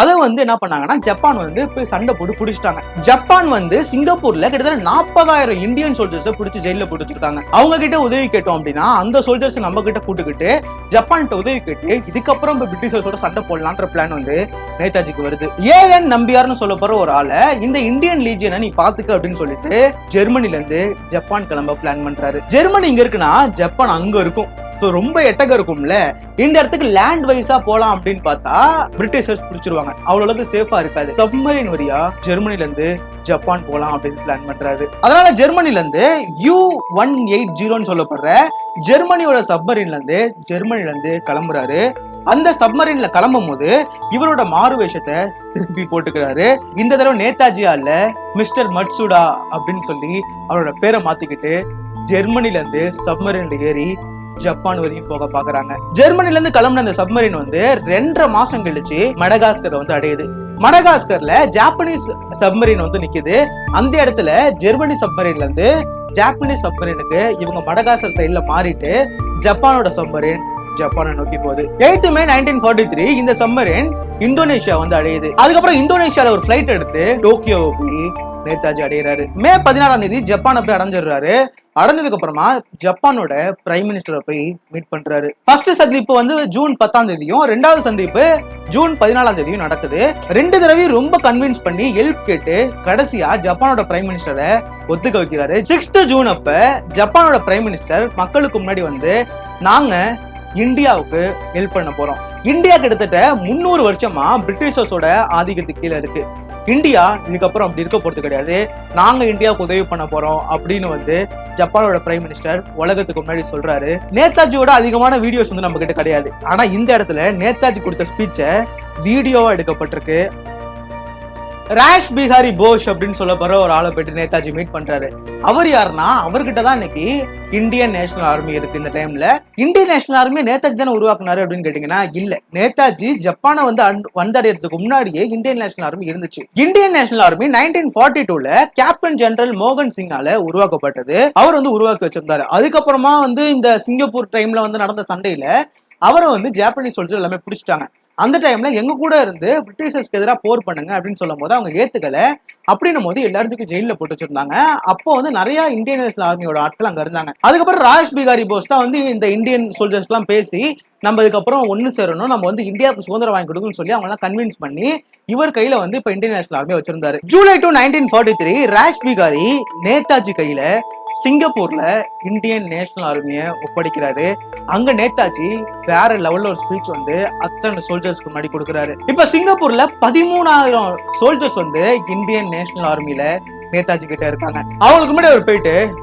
அதை வந்து என்ன பண்ணாங்கன்னா ஜப்பான் வந்து போய் சண்டை போட்டு பிடிச்சிட்டாங்க. ஜப்பான் வந்து சிங்கப்பூர்ல கிட்டத்தட்ட நாற்பதாயிரம் இந்தியன் சோல்ஜர்ஸை பிடிச்சி ஜெயில போட்டு வச்சிருக்காங்க அவங்க கிட்ட உதவி கேட்டோம் அப்படின்னா அந்த சோல்ஜர்ஸ் நம்ம கிட்ட கூட்டுக்கிட்டு ஜப்பான்கிட்ட உதவி கேட்டு இதுக்கப்புறம் இப்ப பிரிட்டிஷர்ஸோட சண்டை போடலான்ற பிளான் வந்து நேதாஜிக்கு வருது. ஏஎன் நம்பியார்னு சொல்ல போற ஒரு ஆளை இந்த இந்தியன் லீஜியனை நீ பாத்துக்க அப்படின்னு சொல்லிட்டு ஜெர்மனில இருந்து ஜப்பான் கிளம்ப பிளான் பண்றாரு. ஜெர்மனி இங்க இருக்குன்னா ஜப்பான் அங்க இருக்கும். ஸோ ரொம்ப எட்டக இருக்கும்ல. இந்த இடத்துக்கு லேண்ட் வைஸா போலாம் அப்படின்னு பார்த்தா பிரிட்டிஷர்ஸ் பிடிச்சிருவாங்க. அவ்வளவு அளவுக்கு சேஃபா இருக்காது. சப்மரின் வழியா ஜெர்மனில இருந்து ஜப்பான் போகலாம் அப்படின்னு பிளான் பண்றாரு. அதனால ஜெர்மனில இருந்து யூ ஒன் எயிட் ஜீரோன்னு சொல்லப்படுற ஜெர்மனியோட சப்மரின்ல இருந்து ஜெர்மனில இருந்து கிளம்புறாரு. அந்த சப்மரீன்ல கிளம்பும் போது இவரோட மாறு வேஷத்தை திருப்பி போட்டுக்கிறாரு. இந்த தடவை நேதாஜியா இல்ல மிஸ்டர் மட்சுடா அப்படின்னு சொல்லி அவரோட பேரை மாத்திக்கிட்டு ஜெர்மனில இருந்து சப்மரீன்ல ஏறி ஜப்பான் வரையும் போக பாக்குறாங்க ஜெர்மனில இருந்து கிளம்புன அந்த சப்மரீன் வந்து ரெண்டரை மாசம் கழிச்சு மடகாஸ்கரை வந்து அடையுது. மடகாஸ்கர்ல ஜாப்பனீஸ் சப்மரீன் வந்து நிக்குது. அந்த இடத்துல ஜெர்மனி சப்மரீன்ல இருந்து ஜாப்பனீஸ் சப்மரீனுக்கு இவங்க மடகாஸ்கர் சைட்ல மாறிட்டு ஜப்பானோட சப்மரீன் ஜப்பானை நோக்கி போகுது. Eight May nineteen forty three இந்த சம்மரின் இந்தோனேஷியா வந்து அடையுது. அதுக்கப்புறம் இந்தோனேஷியால ஒரு ஃபிளைட் எடுத்து டோக்கியோ போய் நேதாஜி அடையிறாரு. மே பதினாறாம் தேதி ஜப்பானை போய் அடைஞ்சிடுறாரு. அடைஞ்சதுக்கு அப்புறமா ஜப்பானோட பிரைம் மினிஸ்டரை போய் மீட் பண்றாரு. ஃபர்ஸ்ட் சந்திப்பு வந்து ஜூன் பத்தாம் தேதியும் ரெண்டாவது சந்திப்பு ஜூன் பதினாலாம் தேதியும் நடக்குது. ரெண்டு தடவையும் ரொம்ப கன்வின்ஸ் பண்ணி ஹெல்ப் கேட்டு கடைசியா ஜப்பானோட பிரைம் மினிஸ்டரை ஒத்துக்க வைக்கிறாரு. சிக்ஸ்த் ஜூன் அப்ப ஜப்பானோட பிரைம் மினிஸ்டர் மக்களுக்கு முன்னாடி வந்து நாங்க இந்தியாவுக்கு ஹெல்ப் பண்ண போறோம். இந்தியா கிட்டத்தட்ட முந்நூறு வருஷமா பிரிட்டிஷர்ஸோட ஆதிக்கத்துக்கு கீழே இருக்கு. இந்தியா இதுக்கப்புறம் அப்படி இருக்க போறது கிடையாது. நாங்க இந்தியாவுக்கு உதவி பண்ண போறோம் அப்படின்னு வந்து ஜப்பானோட பிரைம் மினிஸ்டர் உலகத்துக்கு முன்னாடி சொல்றாரு. நேதாஜியோட அதிகமான வீடியோஸ் வந்து நம்ம கிட்ட கிடையாது. ஆனா இந்த இடத்துல நேதாஜி கொடுத்த ஸ்பீச்சை வீடியோவா எடுக்கப்பட்டிருக்கு. ராஷ் பிஹாரி போஷ் அப்படின்னு சொல்ல போற ஒரு ஆளை போயிட்டு நேதாஜி மீட் பண்றாரு. அவர் யாருன்னா அவர்கிட்ட தான் இன்னைக்கு இந்தியன் நேஷனல் ஆர்மி இருக்கு இந்த டைம்ல இந்தியன் நேஷனல் ஆர்மி நேதாஜி தானே உருவாக்குனாரு அப்படின்னு கேட்டீங்கன்னா இல்ல. நேதாஜி ஜப்பானை வந்து அண்ட்- வந்தடையறதுக்கு முன்னாடியே இந்தியன் நேஷனல் ஆர்மி இருந்துச்சு. Indian national army nineteen forty டூல கேப்டன் ஜெனரல் மோகன் சிங்கால உருவாக்கப்பட்டது. அவர் வந்து உருவாக்கி வச்சிருந்தாரு. அதுக்கப்புறமா வந்து இந்த சிங்கப்பூர் டைம்ல வந்து நடந்த சண்டையில அவரை வந்து ஜாப்பனீஸ் சொல்ஜர் எல்லாமே பிடிச்சிட்டாங்க. அந்த டைம்ல எங்க கூட இருந்து பிரிட்டிஷர்ஸ்க்கு எதிராக போர் பண்ணுங்க அப்படின்னு சொல்லும் போது அவங்க ஏத்துக்கல. அப்படின்னும் போது எல்லாத்துக்கும் ஜெயில போட்டு வச்சிருந்தாங்க. அப்போ வந்து நிறைய இந்தியன் நேஷனல் ஆர்மியோட ஆட்கள் அங்க இருந்தாங்க. அதுக்கப்புறம் ராஜ் பிகாரி போஸ் தான் வந்து இந்த இந்தியன் சோல்ஜர்ஸ் எல்லாம் பேசி நம்ம இதுக்கப்புறம் ஒன்னு சேரணும் நம்ம வந்து இந்தியாவுக்கு சுதந்திரம் வாங்கி கொடுக்கணும்னு சொல்லி அவங்கலாம் கன்வின்ஸ் பண்ணி இவர் கையில வந்து இப்ப இந்தியன் நேஷனல் ஆர்மி வச்சிருந்தாரு. July two nineteen forty three Raj Bihari Netaji கையில சிங்கப்பூர்ல இந்தியன் நேஷனல் ஆர்மியை ஒப்படைக்கிறாரு. அங்க நேதாஜி வேற லெவல்ல ஒரு ஸ்பீச் வந்து அத்தனை சோல்ஜர்ஸ்க்கு முன்னாடி கொடுக்குறாரு. இப்ப சிங்கப்பூர்ல பதிமூணாயிரம் சோல்ஜர்ஸ் வந்து இந்தியன் நேஷனல் ஆர்மியில நேதாஜி கிட்ட இருக்காங்க. அவங்களுக்கு முன்னாடி அவர் போயிட்டு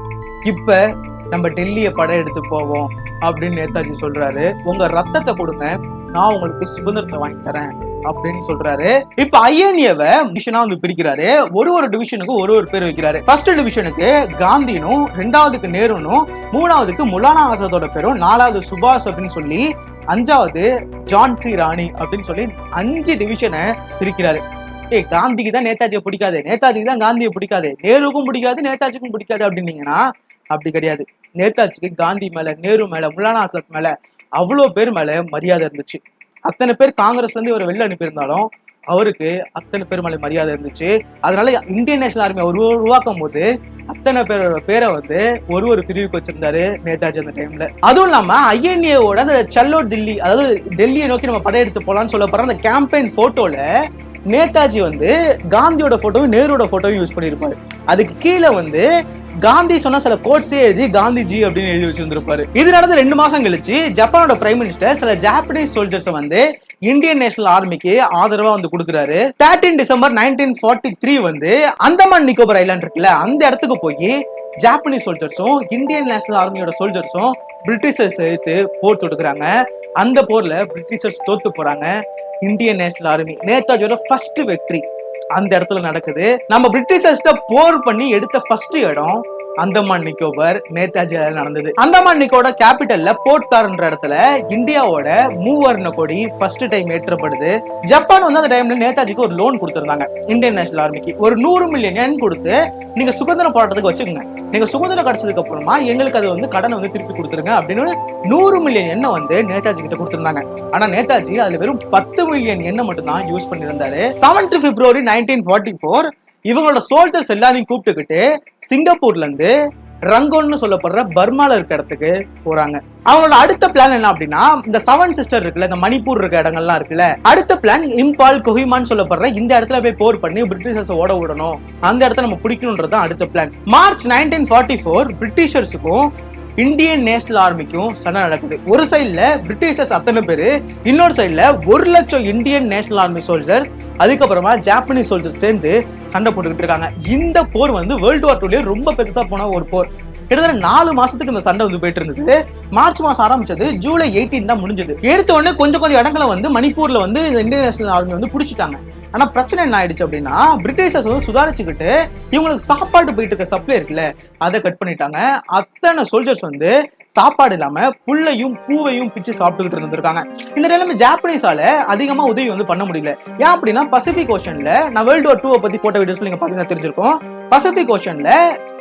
இப்ப நம்ம டெல்லியை படம் எடுத்து போவோம் அப்படின்னு நேதாஜி சொல்றாரு. உங்க ரத்தத்தை கொடுங்க நான் உங்களுக்கு சுதந்திரத்தை வாங்கி தரேன். அப்படின்னு சொல்றாரு. இப்ப ஐஎன்ஏவை டிவிஷனா வந்து பிரிக்கிறாரு. ஒரு ஒரு டிவிஷனுக்கு ஒரு ஒரு பேர் வைக்கிறாரு. ஃபர்ஸ்ட் டிவிஷனுக்கு காந்தினும் ரெண்டாவதுக்கு நேருனும் மூணாவதுக்கு முலானா ஆசாதோட பேரும் நாலாவது சுபாஷ் அப்படின்னு சொல்லி அஞ்சாவது ஜான்சி ராணி அப்படின்னு சொல்லி அஞ்சு டிவிஷனை பிரிக்கிறாரு. ஏய் காந்திக்கு தான் நேதாஜியை பிடிக்காது. நேதாஜிக்கு தான் காந்தியை பிடிக்காது. நேருக்கும் பிடிக்காது நேதாஜிக்கும் பிடிக்காது அப்படின்னீங்கன்னா அப்படி கிடையாது. நேதாஜிக்கு காந்தி மேல நேரு மேல முலானா ஆசாத் மேல அவ்வளோ பேர் மேல மரியாதை இருந்துச்சு. அத்தனை பேர் காங்கிரஸ்ல இருந்து இவர் வெளில அனுப்பியிருந்தாலும் அவருக்கு அத்தனை பேர் மலை மரியாதை இருந்துச்சு. அதனால இந்தியன் நேஷனல் ஆர்மி அவர் உருவாக்கும் போது அத்தனை பேரோட பேரை வந்து ஒரு ஒரு பிரிவுக்கு வச்சிருந்தாரு நேதாஜி அந்த டைம்ல அதுவும் இல்லாம ஐஎன்ஏவோட அந்த சல்லோ டெல்லி அதாவது டெல்லியை நோக்கி நம்ம படையெடுத்து போலான்னு சொல்ல போற அந்த கேம்பெயின் போட்டோல நேதாஜி வந்து காந்தியோட போட்டோவும் நேருவோட போட்டோவும் யூஸ் பண்ணியிருப்பாரு அதுக்கு கீழே வந்து காந்தி சொன்ன சில கோட்ஸே எழுதி காந்திஜி அப்படின்னு எழுதி வச்சிருந்திருப்பாரு. இது நடந்து ரெண்டு மாசம் கழிச்சு ஜப்பானோட பிரைம் மினிஸ்டர் சில ஜாப்பனீஸ் சோல்ஜர்ஸ் வந்து இந்தியன் நேஷனல் ஆர்மிக்கு ஆதரவா வந்து கொடுக்குறாரு. Thirteen December nineteen forty three வந்து அந்தமான் நிக்கோபர் ஐலாண்ட் இருக்குல்ல அந்த இடத்துக்கு போய் ஜாப்பனீஸ் சோல்ஜர்ஸும் இந்தியன் நேஷனல் ஆர்மியோட சோல்ஜர்ஸும் பிரிட்டிஷர்ஸ் எடுத்து போர் தொடுக்குறாங்க. அந்த போர்ல பிரிட்டிஷர்ஸ் தோத்து போறாங்க. இந்தியன் நேஷனல் ஆர்மி நேதாஜியோட ஃபர்ஸ்ட் வெற்றி அந்த இடத்துல நடக்குது. நம்ம பிரிட்டிஷர்ஸ்ட போர் பண்ணி எடுத்த ஃபர்ஸ்ட் இடம் அந்தமான் நிக்கோபர் நேதாஜியில நடந்தது. அந்தமான் நிக்கோட கேபிட்டல்ல போர்ட்கார்ன்ற இடத்துல இந்தியாவோட மூவர்ண கொடி ஃபர்ஸ்ட் டைம் ஏற்றப்படுது. ஜப்பான் வந்து அந்த டைம்ல நேதாஜிக்கு ஒரு லோன் கொடுத்திருந்தாங்க இந்தியன் நேஷனல் ஆர்மிக்கு ஒரு நூறு மில்லியன் yen கொடுத்து நீங்க சுதந்திர போராட்டத்துக்கு வச்சுக்கோங்க. நீங்க சுதந்திரம் கிடைச்சதுக்கு அப்புறமா எங்களுக்கு அது வந்து கடனை வந்து திருப்பி கொடுத்துருங்க அப்படின்னு நூறு மில்லியன் எண்ணெய் வந்து நேதாஜி கிட்ட கொடுத்திருந்தாங்க. ஆனா நேதாஜி அதுல வெறும் பத்து மில்லியன் எண்ணெய் மட்டும் தான் யூஸ் பண்ணியிருந்தாரு. செவன்த் பிப்ரவரி நைன்டீன் ஃபார்ட்டி ஃபோர் இவங்களோட சோல்ஜர்ஸ் எல்லாரையும் கூப்பிட்டுக்கிட்டு சிங்கப்பூர்ல இருந்து ரங்கோன்னு சொல்லப்படுற பர்மால இருக்க இடத்துக்கு போறாங்க. அவங்களோட அடுத்த பிளான் என்ன அப்படின்னா இந்த செவன் சிஸ்டர் இருக்குல்ல இந்த மணிப்பூர் இருக்க இடங்கள்லாம் இருக்குல்ல அடுத்த பிளான் இம்பால் கொஹிமான்னு சொல்லப்படுற இந்த இடத்துல போய் போர் பண்ணி பிரிட்டிஷர்ஸ் ஓட விடணும். அந்த இடத்த நம்ம பிடிக்கணுன்றது தான் அடுத்த plan March nineteen forty four பிரிட்டிஷர்ஸுக்கும் Indian national ஆர்மிக்கும் சண்டை நடக்குது. ஒரு சைடுல பிரிட்டிஷர்ஸ் அத்தனை பேரு இன்னொரு சைடுல ஒரு லட்சம் இந்தியன் நேஷனல் ஆர்மி சோல்ஜர்ஸ் அதுக்கப்புறமா ஜாப்பனீஸ் சோல்ஜர்ஸ் சேர்ந்து சண்டை போட்டுக்கிட்டு இருக்காங்க. இந்த போர் வந்து வேர்ல்டு வார் டூலேயே ரொம்ப பெருசா போன ஒரு போர். கிட்டத்தட்ட நாலு மாசத்துக்கு இந்த சண்டை வந்து போயிட்டு இருந்தது. மார்ச் மாசம் ஆரம்பிச்சது ஜூலை எயிட்டீன் தான் முடிஞ்சது. எடுத்த உடனே கொஞ்சம் கொஞ்சம் இடங்களை வந்து மணிப்பூர்ல வந்து இந்த இந்தியன் ஆர்மி வந்து பிடிச்சிட்டாங்க. ஆனா பிரச்சனை என்ன ஆயிடுச்சு அப்படின்னா பிரிட்டிஷர்ஸ் வந்து சுதாரிச்சுக்கிட்டு இவங்களுக்கு சாப்பாடு போயிட்டு இருக்க சப்ளை இருக்குல்ல அதை கட் பண்ணிட்டாங்க. அத்தனை சோல்ஜர்ஸ் வந்து சாப்பாடு இல்லாம புல்லையும் பூவையும் பிச்சு சாப்பிட்டுக்கிட்டு இருந்திருக்காங்க. இந்த நிலைமை ஜாப்பனீஸால அதிகமா உதவி வந்து பண்ண முடியல. ஏன் அப்படின்னா பசிபிக் ஓஷன்ல நான் வேர்ல்டு வார் டூவை பத்தி போட்ட வீடியோஸ் நீங்க பாத்தீங்கன்னா தெரிஞ்சிருக்கும். பசிபிக் ஓஷன்ல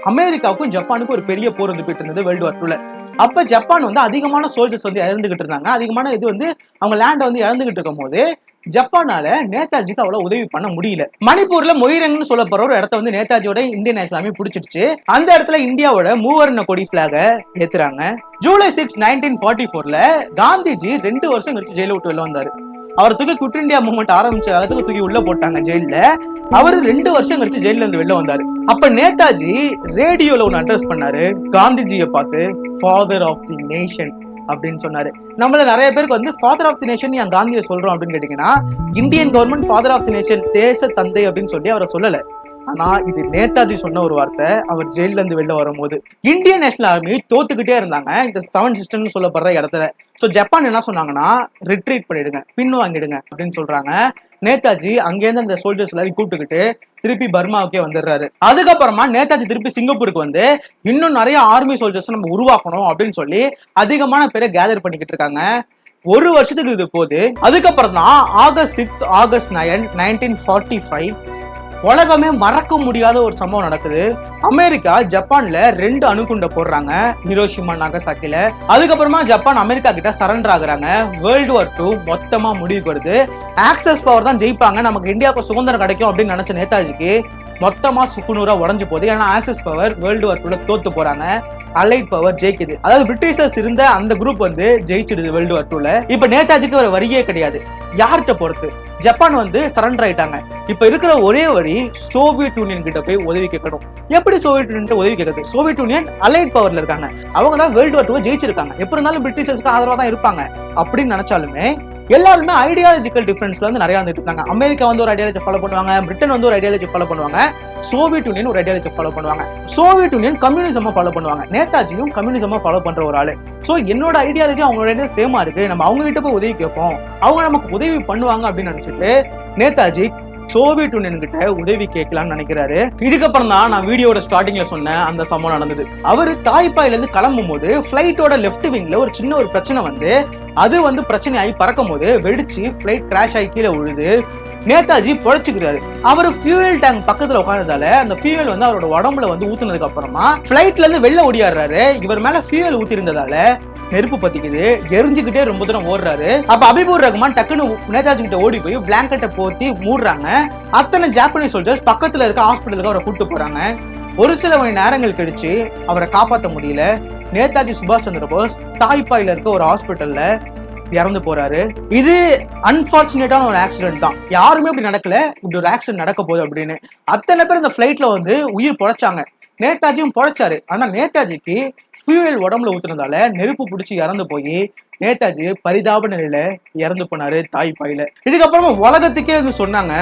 அமெரிக்காவுக்கும் ஜப்பானுக்கும் ஒரு பெரிய போர் வந்து போயிட்டு இருந்தது வேர்ல்டு வார் டூல அப்ப ஜப்பான் வந்து அதிகமான சோல்ஜர்ஸ் வந்து இறந்துகிட்டு இருந்தாங்க. அதிகமான இது வந்து அவங்க லேண்டை வந்து இழந்துகிட்டு இருக்கும் போது ஜப்பானால நேதாஜிக்கு அவ்வளவு உதவி பண்ண முடியல. மணிப்பூர்ல மொயிரங்னு சொல்லப்படுற ஒரு இடத்த வந்து நேதாஜியோட இந்தியன் நேஷனல் பிடிச்சிருச்சு பிடிச்சிடுச்சு. அந்த இடத்துல இந்தியாவோட மூவர்ண கொடி பிளாக ஏத்துறாங்க. ஜூலை சிக்ஸ் நைன்டீன் ஃபார்ட்டி ஃபோர்ல காந்திஜி ரெண்டு வருஷம் கழிச்சு ஜெயில விட்டு வெளில வந்தாரு. அவர் தூக்கி குட் இந்தியா மூவ்மெண்ட் ஆரம்பிச்ச காலத்துக்கு தூக்கி உள்ள போட்டாங்க ஜெயில அவரு ரெண்டு வருஷம் கழிச்சு ஜெயில இருந்து வெளில வந்தாரு. அப்ப நேதாஜி ரேடியோல ஒன்னு அட்ரஸ் பண்ணாரு. காந்திஜியை பார்த்து ஃபாதர் ஆஃப் தி நேஷன் அப்படின்னு சொன்னாரு. நம்மள நிறைய பேருக்கு வந்து ஃபாதர் ஆஃப் தி நேஷன் என் காந்தியை சொல்றோம் அப்படின்னு கேட்டீங்கன்னா Indian government father of the nation தேச தந்தை அப்படின்னு சொல்லி அவரை சொல்லல. ஆனா இது நேதாஜி சொன்ன ஒரு வார்த்தை. அவர் ஜெயில இருந்து வெளில வரும்போது இந்தியன் நேஷனல் ஆர்மி தோத்துக்கிட்டே இருந்தாங்க. இந்த செவன் சிஸ்டம்னு சொல்லப்படுற இடத்துல. சோ ஜப்பான் என்ன சொன்னாங்கன்னா ரிட்ரீட் பண்ணிடுங்க. பின் வாங்கிடுங்க. அப்படின்னு சொல்றாங்க. நேதாஜி அங்கேருந்து அந்த சோல்ஜர்ஸ் எல்லாரும் கூப்பிட்டுக்கிட்டு திருப்பி பர்மாவுக்கே வந்துடுறாரு. அதுக்கப்புறமா நேதாஜி திருப்பி சிங்கப்பூருக்கு வந்து இன்னும் நிறைய ஆர்மி சோல்ஜர்ஸ் நம்ம உருவாக்கணும். அப்படின்னு சொல்லி அதிகமான பேரை கேதர் பண்ணிக்கிட்டு இருக்காங்க. ஒரு வருஷத்துக்கு இது போகுது. அதுக்கப்புறம் தான் August six August nine nineteen forty five உலகமே மறக்க முடியாத ஒரு சம்பவம் நடக்குது. அமெரிக்கா ஜப்பான்ல ரெண்டு அணுகுண்டை போடுறாங்க ஹிரோஷிமா நாகசாக்கில. அதுக்கப்புறமா ஜப்பான் அமெரிக்கா கிட்ட சரண்டர் ஆகுறாங்க. வேர்ல்டு வார் டூ மொத்தமா முடிவுக்கு வருது. ஆக்சஸ் பவர் தான் ஜெயிப்பாங்க. நமக்கு இந்தியாவுக்கு சுதந்திரம் கிடைக்கும் அப்படின்னு நினைச்ச நேதாஜிக்கு மொத்தமா சுக்குநூறா உடஞ்சு போகுது. ஏன்னா ஆக்சஸ் பவர் வேர்ல்டு வார் டூல தோத்து போறாங்க. அலைட் பவர் ஜெயிக்குது. அதாவது பிரிட்டிஷர்ஸ் இருந்த அந்த குரூப் வந்து ஜெயிச்சிடுது வேர்ல்டு வார் டூல இப்ப நேதாஜிக்கு ஒரு வரியே கிடையாது. யார்கிட்ட பொறுத்து? ஜப்பான் வந்து சரண்டர் ஆயிட்டாங்க. இப்ப இருக்கிற ஒரே வழி சோவியத் யூனியன் கிட்ட போய் உதவி கேட்கணும். எப்படி சோவியத் யூனியன் உதவி கேட்கறது? சோவியத் யூனியன் அலைட் பவர்ல இருக்காங்க. அவங்க தான் வேர்ல்டு வார் டூ ஜெயிச்சிருக்காங்க. எப்படி இருந்தாலும் பிரிட்டிஷர்ஸ்க்கு ஆதரவா தான் இருப்பாங்க. அப்படின்னு நினைச்சாலுமே எல்லாருமே ஐடியாலஜிக்கல் டிஃபரன்ஸ்ல வந்து நிறைய வந்துட்டு இருக்காங்க. அமெரிக்கா வந்து ஒரு ஐடியாலஜி ஃபாலோ பண்ணுவாங்க பிரிட்டன் வந்து ஒரு ஐடியாலஜி ஃபாலோ பண்ணுவாங்க சோவியத் யூனியன் ஒரு ஐடியாலஜி ஃபாலோ பண்ணுவாங்க. சோவியத் யூனியன் கம்யூனிசமா ஃபாலோ பண்ணுவாங்க. நேதாஜியும் கம்யூனிசமா ஃபாலோ பண்ற ஒரு ஆளு. சோ என்னோட ஐடியாலஜி அவங்களோட சேமா இருக்கு. நம்ம அவங்க கிட்ட போய் உதவி கேட்போம். அவங்க நமக்கு உதவி பண்ணுவாங்க அப்படின்னு நினைச்சிட்டு நேதாஜி சோவியத் யூனியன் கிட்ட உதவி கேட்கலாம்னு நினைக்கிறாரு. இதுக்கப்புறம் தான் நான் வீடியோட ஸ்டார்டிங்ல சொன்ன அந்த சம்பவம் நடந்தது. அவர் தாய்ப்பாயில இருந்து கிளம்பும் போது பிளைட்டோட லெஃப்ட் விங்ல ஒரு சின்ன ஒரு பிரச்சனை வந்து அது வந்து பிரச்சனை ஆகி பறக்கும் போது வெடிச்சு பிளைட் கிராஷ் ஆகி கீழே விழுது நேதாஜி பொழைச்சுக்கிறாரு. அவர் ஃபியூயல் டேங்க் பக்கத்துல உட்காந்ததால அந்த ஃபியூயல் வந்து அவரோட உடம்புல வந்து ஊத்துனதுக்கு அப்புறமா பிளைட்ல இருந்து வெளில ஓடியாடுறாரு. இவர் மேல ஃபியூயல் ஊத்தி இருந்ததால நெருப்பு பத்திக்குது. எரிஞ்சுக்கிட்டே ரொம்ப தூரம் ஓடுறாரு. அப்ப அபிபூர் ரகுமான் டக்குன்னு நேதாஜி கிட்ட ஓடி போய் பிளாங்கெட்டை போத்தி மூடுறாங்க. அத்தனை ஜாப்பனீஸ் சோல்ஜர்ஸ் பக்கத்துல இருக்க ஹாஸ்பிட்டலுக்கு அவரை கூட்டு போறாங்க. ஒரு சில மணி நேரங்கள் கழிச்சு அவரை காப்பாற்ற முடியல. நேதாஜி சுபாஷ் சந்திர போஸ் தாய்ப்பாயில இருக்க ஒரு ஹாஸ்பிட்டல்ல இறந்து போறாரு. இது அன்பார்ச்சுனேட்டான ஒரு ஆக்சிடென்ட் தான். யாருமே இப்படி நடக்கல. இப்படி ஒரு ஆக்சிடென்ட் நடக்க போகுது அப்படின்னு. அத்தனை பேர் இந்த ஃபிளைட்ல வந்து உயிர் பொழைச்சாங்க. நேதாஜியும் பொழைச்சாரு. ஆனா நேதாஜிக்கு ஃபியூயல் உடம்புல ஊத்துனதால நெருப்பு பிடிச்சி இறந்து போய் நேதாஜி பரிதாப நிலையில இறந்து போனாரு தாய் பாயில. இதுக்கப்புறமா உலகத்துக்கே வந்து சொன்னாங்க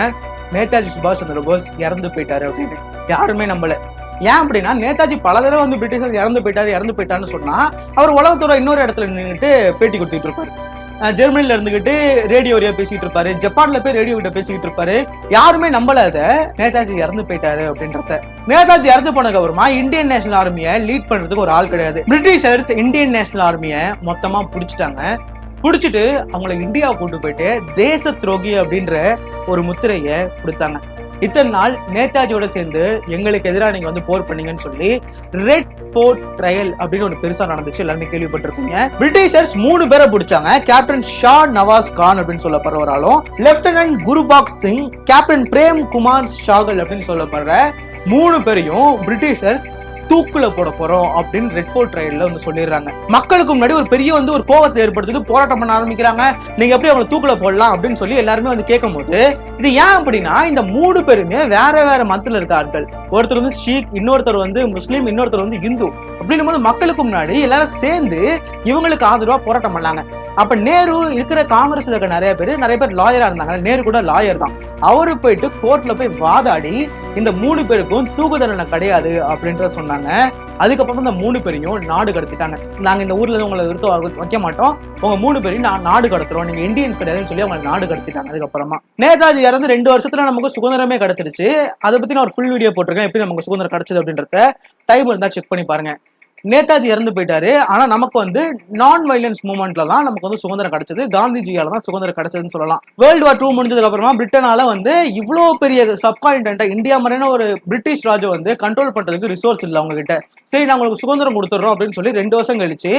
நேதாஜி சுபாஷ் சந்திர போஸ் இறந்து போயிட்டாரு அப்படின்னு. யாருமே நம்பல. ஏன் அப்படின்னா நேதாஜி பல தடவை வந்து பிரிட்டிஷர் இறந்து போயிட்டாரு இறந்து போயிட்டாருன்னு சொன்னா அவர் உலகத்தோட இன்னொரு இடத்துல நின்றுட்டு பேட்டி கொடுத்துட்டு இருப்பாரு. ஜெர்மனில இருந்துகிட்டு ரேடியோ வழியா பேசிட்டு இருப்பாரு. ஜப்பான்ல போய் ரேடியோ கிட்ட பேசிக்கிட்டு இருப்பாரு. யாருமே நம்பல அத. நேதாஜி இறந்து போயிட்டாரு அப்படின்றத. நேதாஜி இறந்து போனதுக்கு அப்புறமா இந்தியன் நேஷனல் ஆர்மியை லீட் பண்றதுக்கு ஒரு ஆள் கிடையாது. பிரிட்டிஷர்ஸ் இந்தியன் நேஷனல் ஆர்மியை மொத்தமா பிடிச்சிட்டாங்க. பிடிச்சிட்டு அவங்கள இந்தியா கூட்டு போயிட்டு தேச துரோகி அப்படின்ற ஒரு முத்திரையை கொடுத்தாங்க. இத்தனை நாள் நேதாஜியோட சேர்ந்து எங்களுக்கு எதிராக நீங்க வந்து போர் பண்ணீங்கன்னு சொல்லி ரெட் ஃபோர்ட் ட்ரையல் அப்படின்னு ஒன்று பெருசா நடந்துச்சு. எல்லாருமே கேள்விப்பட்டிருக்கீங்க பிரிட்டிஷர்ஸ் மூணு பேரை பிடிச்சாங்க. கேப்டன் ஷா நவாஸ் கான் அப்படின்னு சொல்லப்படுறவராலும் லெப்டினன்ட் குருபாக் சிங் கேப்டன் பிரேம் குமார் ஷாகல் அப்படின்னு சொல்லப்படுற மூணு பேரையும் பிரிட்டிஷர்ஸ் தூக்குல போட போறோம் அப்படின்னு ரெட் ஃபோர்ட் ட்ரையல்ல வந்து சொல்லிடுறாங்க. மக்களுக்கு முன்னாடி ஒரு பெரிய வந்து ஒரு கோவத்தை ஏற்படுத்திட்டு போராட்டம் பண்ண ஆரம்பிக்கிறாங்க. நீங்க எப்படி அவங்களை தூக்குல போடலாம் அப்படின்னு சொல்லி எல்லாருமே வந்து கேட்கும்போது இது ஏன் அப்படின்னா இந்த மூணு பேருமே வேற வேற மதத்துல இருக்க ஆட்கள் ஒருத்தர் வந்து ஷீக் இன்னொருத்தர் வந்து முஸ்லீம் இன்னொருத்தர் வந்து இந்து அப்படின்னும் போது மக்களுக்கு முன்னாடி எல்லாரும் சேர்ந்து இவங்களுக்கு ஆதரவா போராட்டம் பண்ணாங்க. அப்ப நேரு இருக்கிற காங்கிரஸ்ல இருக்க நிறைய பேர் நிறைய பேர் லாயரா இருந்தாங்க. நேரு கூட லாயர் தான். அவரு போயிட்டு கோர்ட்ல போய் வாதாடி இந்த மூணு பேருக்கும் தூக்கு தண்டனை கிடையாது அப்படின்ற சொன்னாங்க. அதுக்கப்புறம் இந்த மூணு பேரையும் நாடு கடத்திட்டாங்க. நாங்க இந்த ஊர்ல இருந்து உங்களை விருத்த வைக்க மாட்டோம். உங்க மூணு பேரையும் நான் நாடு கடத்துறோம். நீங்க இந்தியன் கிடையாதுன்னு சொல்லி அவங்க நாடு கடத்திட்டாங்க அதுக்கப்புறமா. நேதாஜி இறந்து ரெண்டு வருஷத்துல நமக்கு சுதந்திரமே கிடைச்சிருச்சு. அதை பத்தி நான் ஒரு ஃபுல் வீடியோ போட்டிருக்கேன். எப்படி நமக்கு சுதந்திரம் கிடைச்சது அப்படின்றத டைம் இருந்தா செக் பண்ணி பாருங்க. நேதாஜி இறந்து போயிட்டாரு. ஆனா நமக்கு வந்து நான் வைலன்ஸ் மூவ்மெண்ட்ல தான் நமக்கு வந்து சுதந்திரம் கிடைச்சது. காந்திஜியால தான் சுதந்திரம் கிடைச்சதுன்னு சொல்லலாம். வேர்ல்டு வார் டூ முடிஞ்சதுக்கு அப்புறமா பிரிட்டனால வந்து இவ்வளோ பெரிய சப்கான்டென்ட்டா இந்தியா மாதிரியான ஒரு பிரிட்டிஷ் ராஜு வந்து கண்ட்ரோல் பண்றதுக்கு ரிசோர்ஸ் இல்லை அவங்க கிட்ட சரி நாங்க உங்களுக்கு சுதந்திரம் கொடுத்துட்றோம் அப்படின்னு சொல்லி ரெண்டு வருஷம் கழிச்சு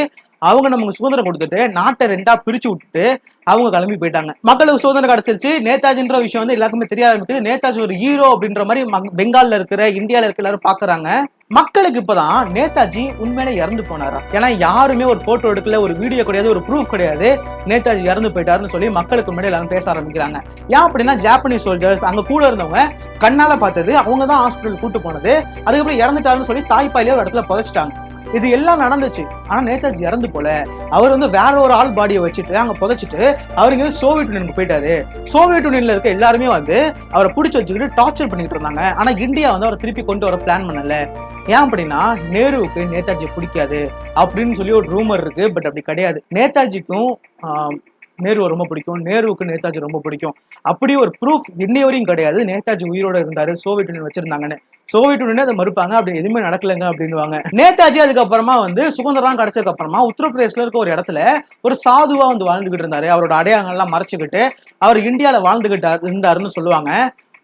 அவங்க நமக்கு சுதந்திரம் கொடுத்துட்டு நாட்டை ரெண்டா பிரிச்சு விட்டுட்டு அவங்க கிளம்பி போயிட்டாங்க. மக்களுக்கு சுதந்திரம் கிடைச்சிருச்சு. நேதாஜின்ற விஷயம் வந்து எல்லாருக்குமே தெரிய ஆரம்பிக்குது. நேதாஜி ஒரு ஹீரோ அப்படின்ற மாதிரி பெங்கால்ல இருக்கிற இந்தியால இருக்க எல்லாரும் பாக்குறாங்க. மக்களுக்கு இப்பதான் நேதாஜி உண்மையில இறந்து போனாரா? ஏன்னா யாருமே ஒரு போட்டோ எடுக்கல ஒரு வீடியோ கிடையாது ஒரு ப்ரூஃப் கிடையாது. நேதாஜி இறந்து போயிட்டாருன்னு சொல்லி மக்களுக்கு முன்னாடி எல்லாரும் பேச ஆரம்பிக்கிறாங்க. ஏன் அப்படின்னா ஜாப்பனீஸ் சோல்ஜர்ஸ் அங்க கூட இருந்தவங்க கண்ணால பார்த்தது அவங்க தான் ஹாஸ்பிட்டல் கூட்டு போனது. அதுக்கப்புறம் இறந்துட்டாருன்னு சொல்லி தாய்ப்பாயிலே ஒரு இடத்துல புதைச்சிட்டாங்க. இது எல்லாம் நடந்துச்சு. ஆனா நேதாஜி இறந்து போல. அவர் வந்து வேற ஒரு ஆள் பாடியை வச்சுட்டு அங்க புதைச்சிட்டு அவர் இங்க சோவியத் யூனியனுக்கு போயிட்டாரு. சோவியத் யூனியன்ல இருக்க எல்லாருமே வந்து அவரை பிடிச்சி வச்சுக்கிட்டு டார்ச்சர் பண்ணிட்டு இருந்தாங்க. ஆனா இந்தியா வந்து அவரை திருப்பி கொண்டு வர பிளான் பண்ணல. ஏன் அப்படின்னா நேருவுக்கு நேதாஜி பிடிக்காது அப்படின்னு சொல்லி ஒரு ரூமர் இருக்கு பட் அப்படி கிடையாது. நேதாஜிக்கும் நேருவை ரொம்ப பிடிக்கும். நேருவுக்கு நேதாஜி ரொம்ப பிடிக்கும். அப்படி ஒரு ப்ரூஃப் இன்னை வரையும் கிடையாது. நேதாஜி உயிரோட இருந்தாரு சோவியத் யூனியன் வச்சிருந்தாங்கன்னு. சோவியத் யூனியன் அதை மறுப்பாங்க. அப்படி எதுவுமே நடக்கலங்க அப்படின்னுவாங்க. நேதாஜி அதுக்கப்புறமா வந்து சுதந்திரம் கிடைச்சதுக்கு அப்புறமா உத்தரப்பிரதேசல இருக்க ஒரு இடத்துல ஒரு சாதுவா வந்து வாழ்ந்துகிட்டு இருந்தாரு. அவரோட அடையாளங்கள்லாம் மறைச்சுக்கிட்டு அவர் இந்தியாவில வாழ்ந்துகிட்டார் இருந்தாருன்னு சொல்லுவாங்க.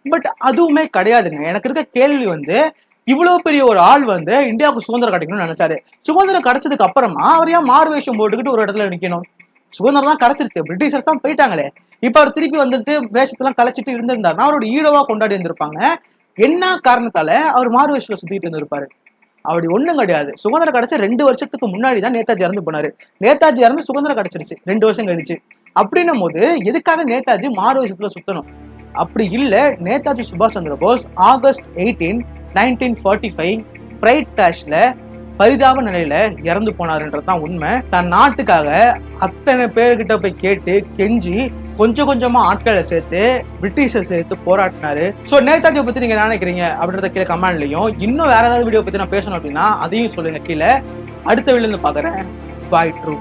பட் அதுவுமே கிடையாதுங்க. எனக்கு இருக்க கேள்வி வந்து இவ்வளவு பெரிய ஒரு ஆள் வந்து இந்தியாவுக்கு சுதந்திரம் கிடைக்கணும்னு நினைச்சாரு. சுதந்திரம் கிடைச்சதுக்கு அப்புறமா அவர் ஏன் மார்வேஷம் போட்டுக்கிட்டு ஒரு இடத்துல நிக்கணும்? சுதந்திரம் தான் கிடைச்சிருச்சு. பிரிட்டிஷர்ஸ் தான் போயிட்டாங்களே. இப்ப அவர் திருப்பி வந்துட்டு வேஷத்தெல்லாம் கலைச்சிட்டு இருந்திருந்தாருன்னா அவரோட ஹீரோவா கொண்டாடி இருந்திருப்பாங்க. என்ன காரணத்தால அவர் மாறு வேஷத்துல சுத்திட்டு இருந்திருப்பாரு? அப்படி ஒண்ணும் கிடையாது. சுதந்திரம் கிடைச்ச ரெண்டு வருஷத்துக்கு முன்னாடி தான் நேதாஜி இறந்து போனாரு. நேதாஜி இறந்து சுதந்திரம் கிடைச்சிருச்சு. ரெண்டு வருஷம் கழிச்சு. அப்படின்னும் போது எதுக்காக நேதாஜி மாறு வருஷத்துல சுத்தணும்? அப்படி இல்ல. நேதாஜி சுபாஷ் Chandra Bose August eighteen nineteen forty five flight கிராஷ்ல பரிதாப நிலையில இறந்து போனாருன்றது தான் உண்மை. தன் நாட்டுக்காக அத்தனை பேர்கிட்ட போய் கேட்டு கெஞ்சி கொஞ்சம் கொஞ்சமா ஆட்களை சேர்த்து பிரிட்டிஷை சேர்த்து போராட்டினாரு ஸோ நேதாஜியை பத்தி நீங்க என்ன நினைக்கிறீங்க? அப்படின்றத கீழே கமெண்ட்லையும் இன்னும் வேற ஏதாவது வீடியோ பத்தி நான் பேசணும் அப்படின்னா அதையும் சொல்லுங்க கீழே. அடுத்த வீடியோ இருந்து பாக்குறேன் பாய் ட்ரூ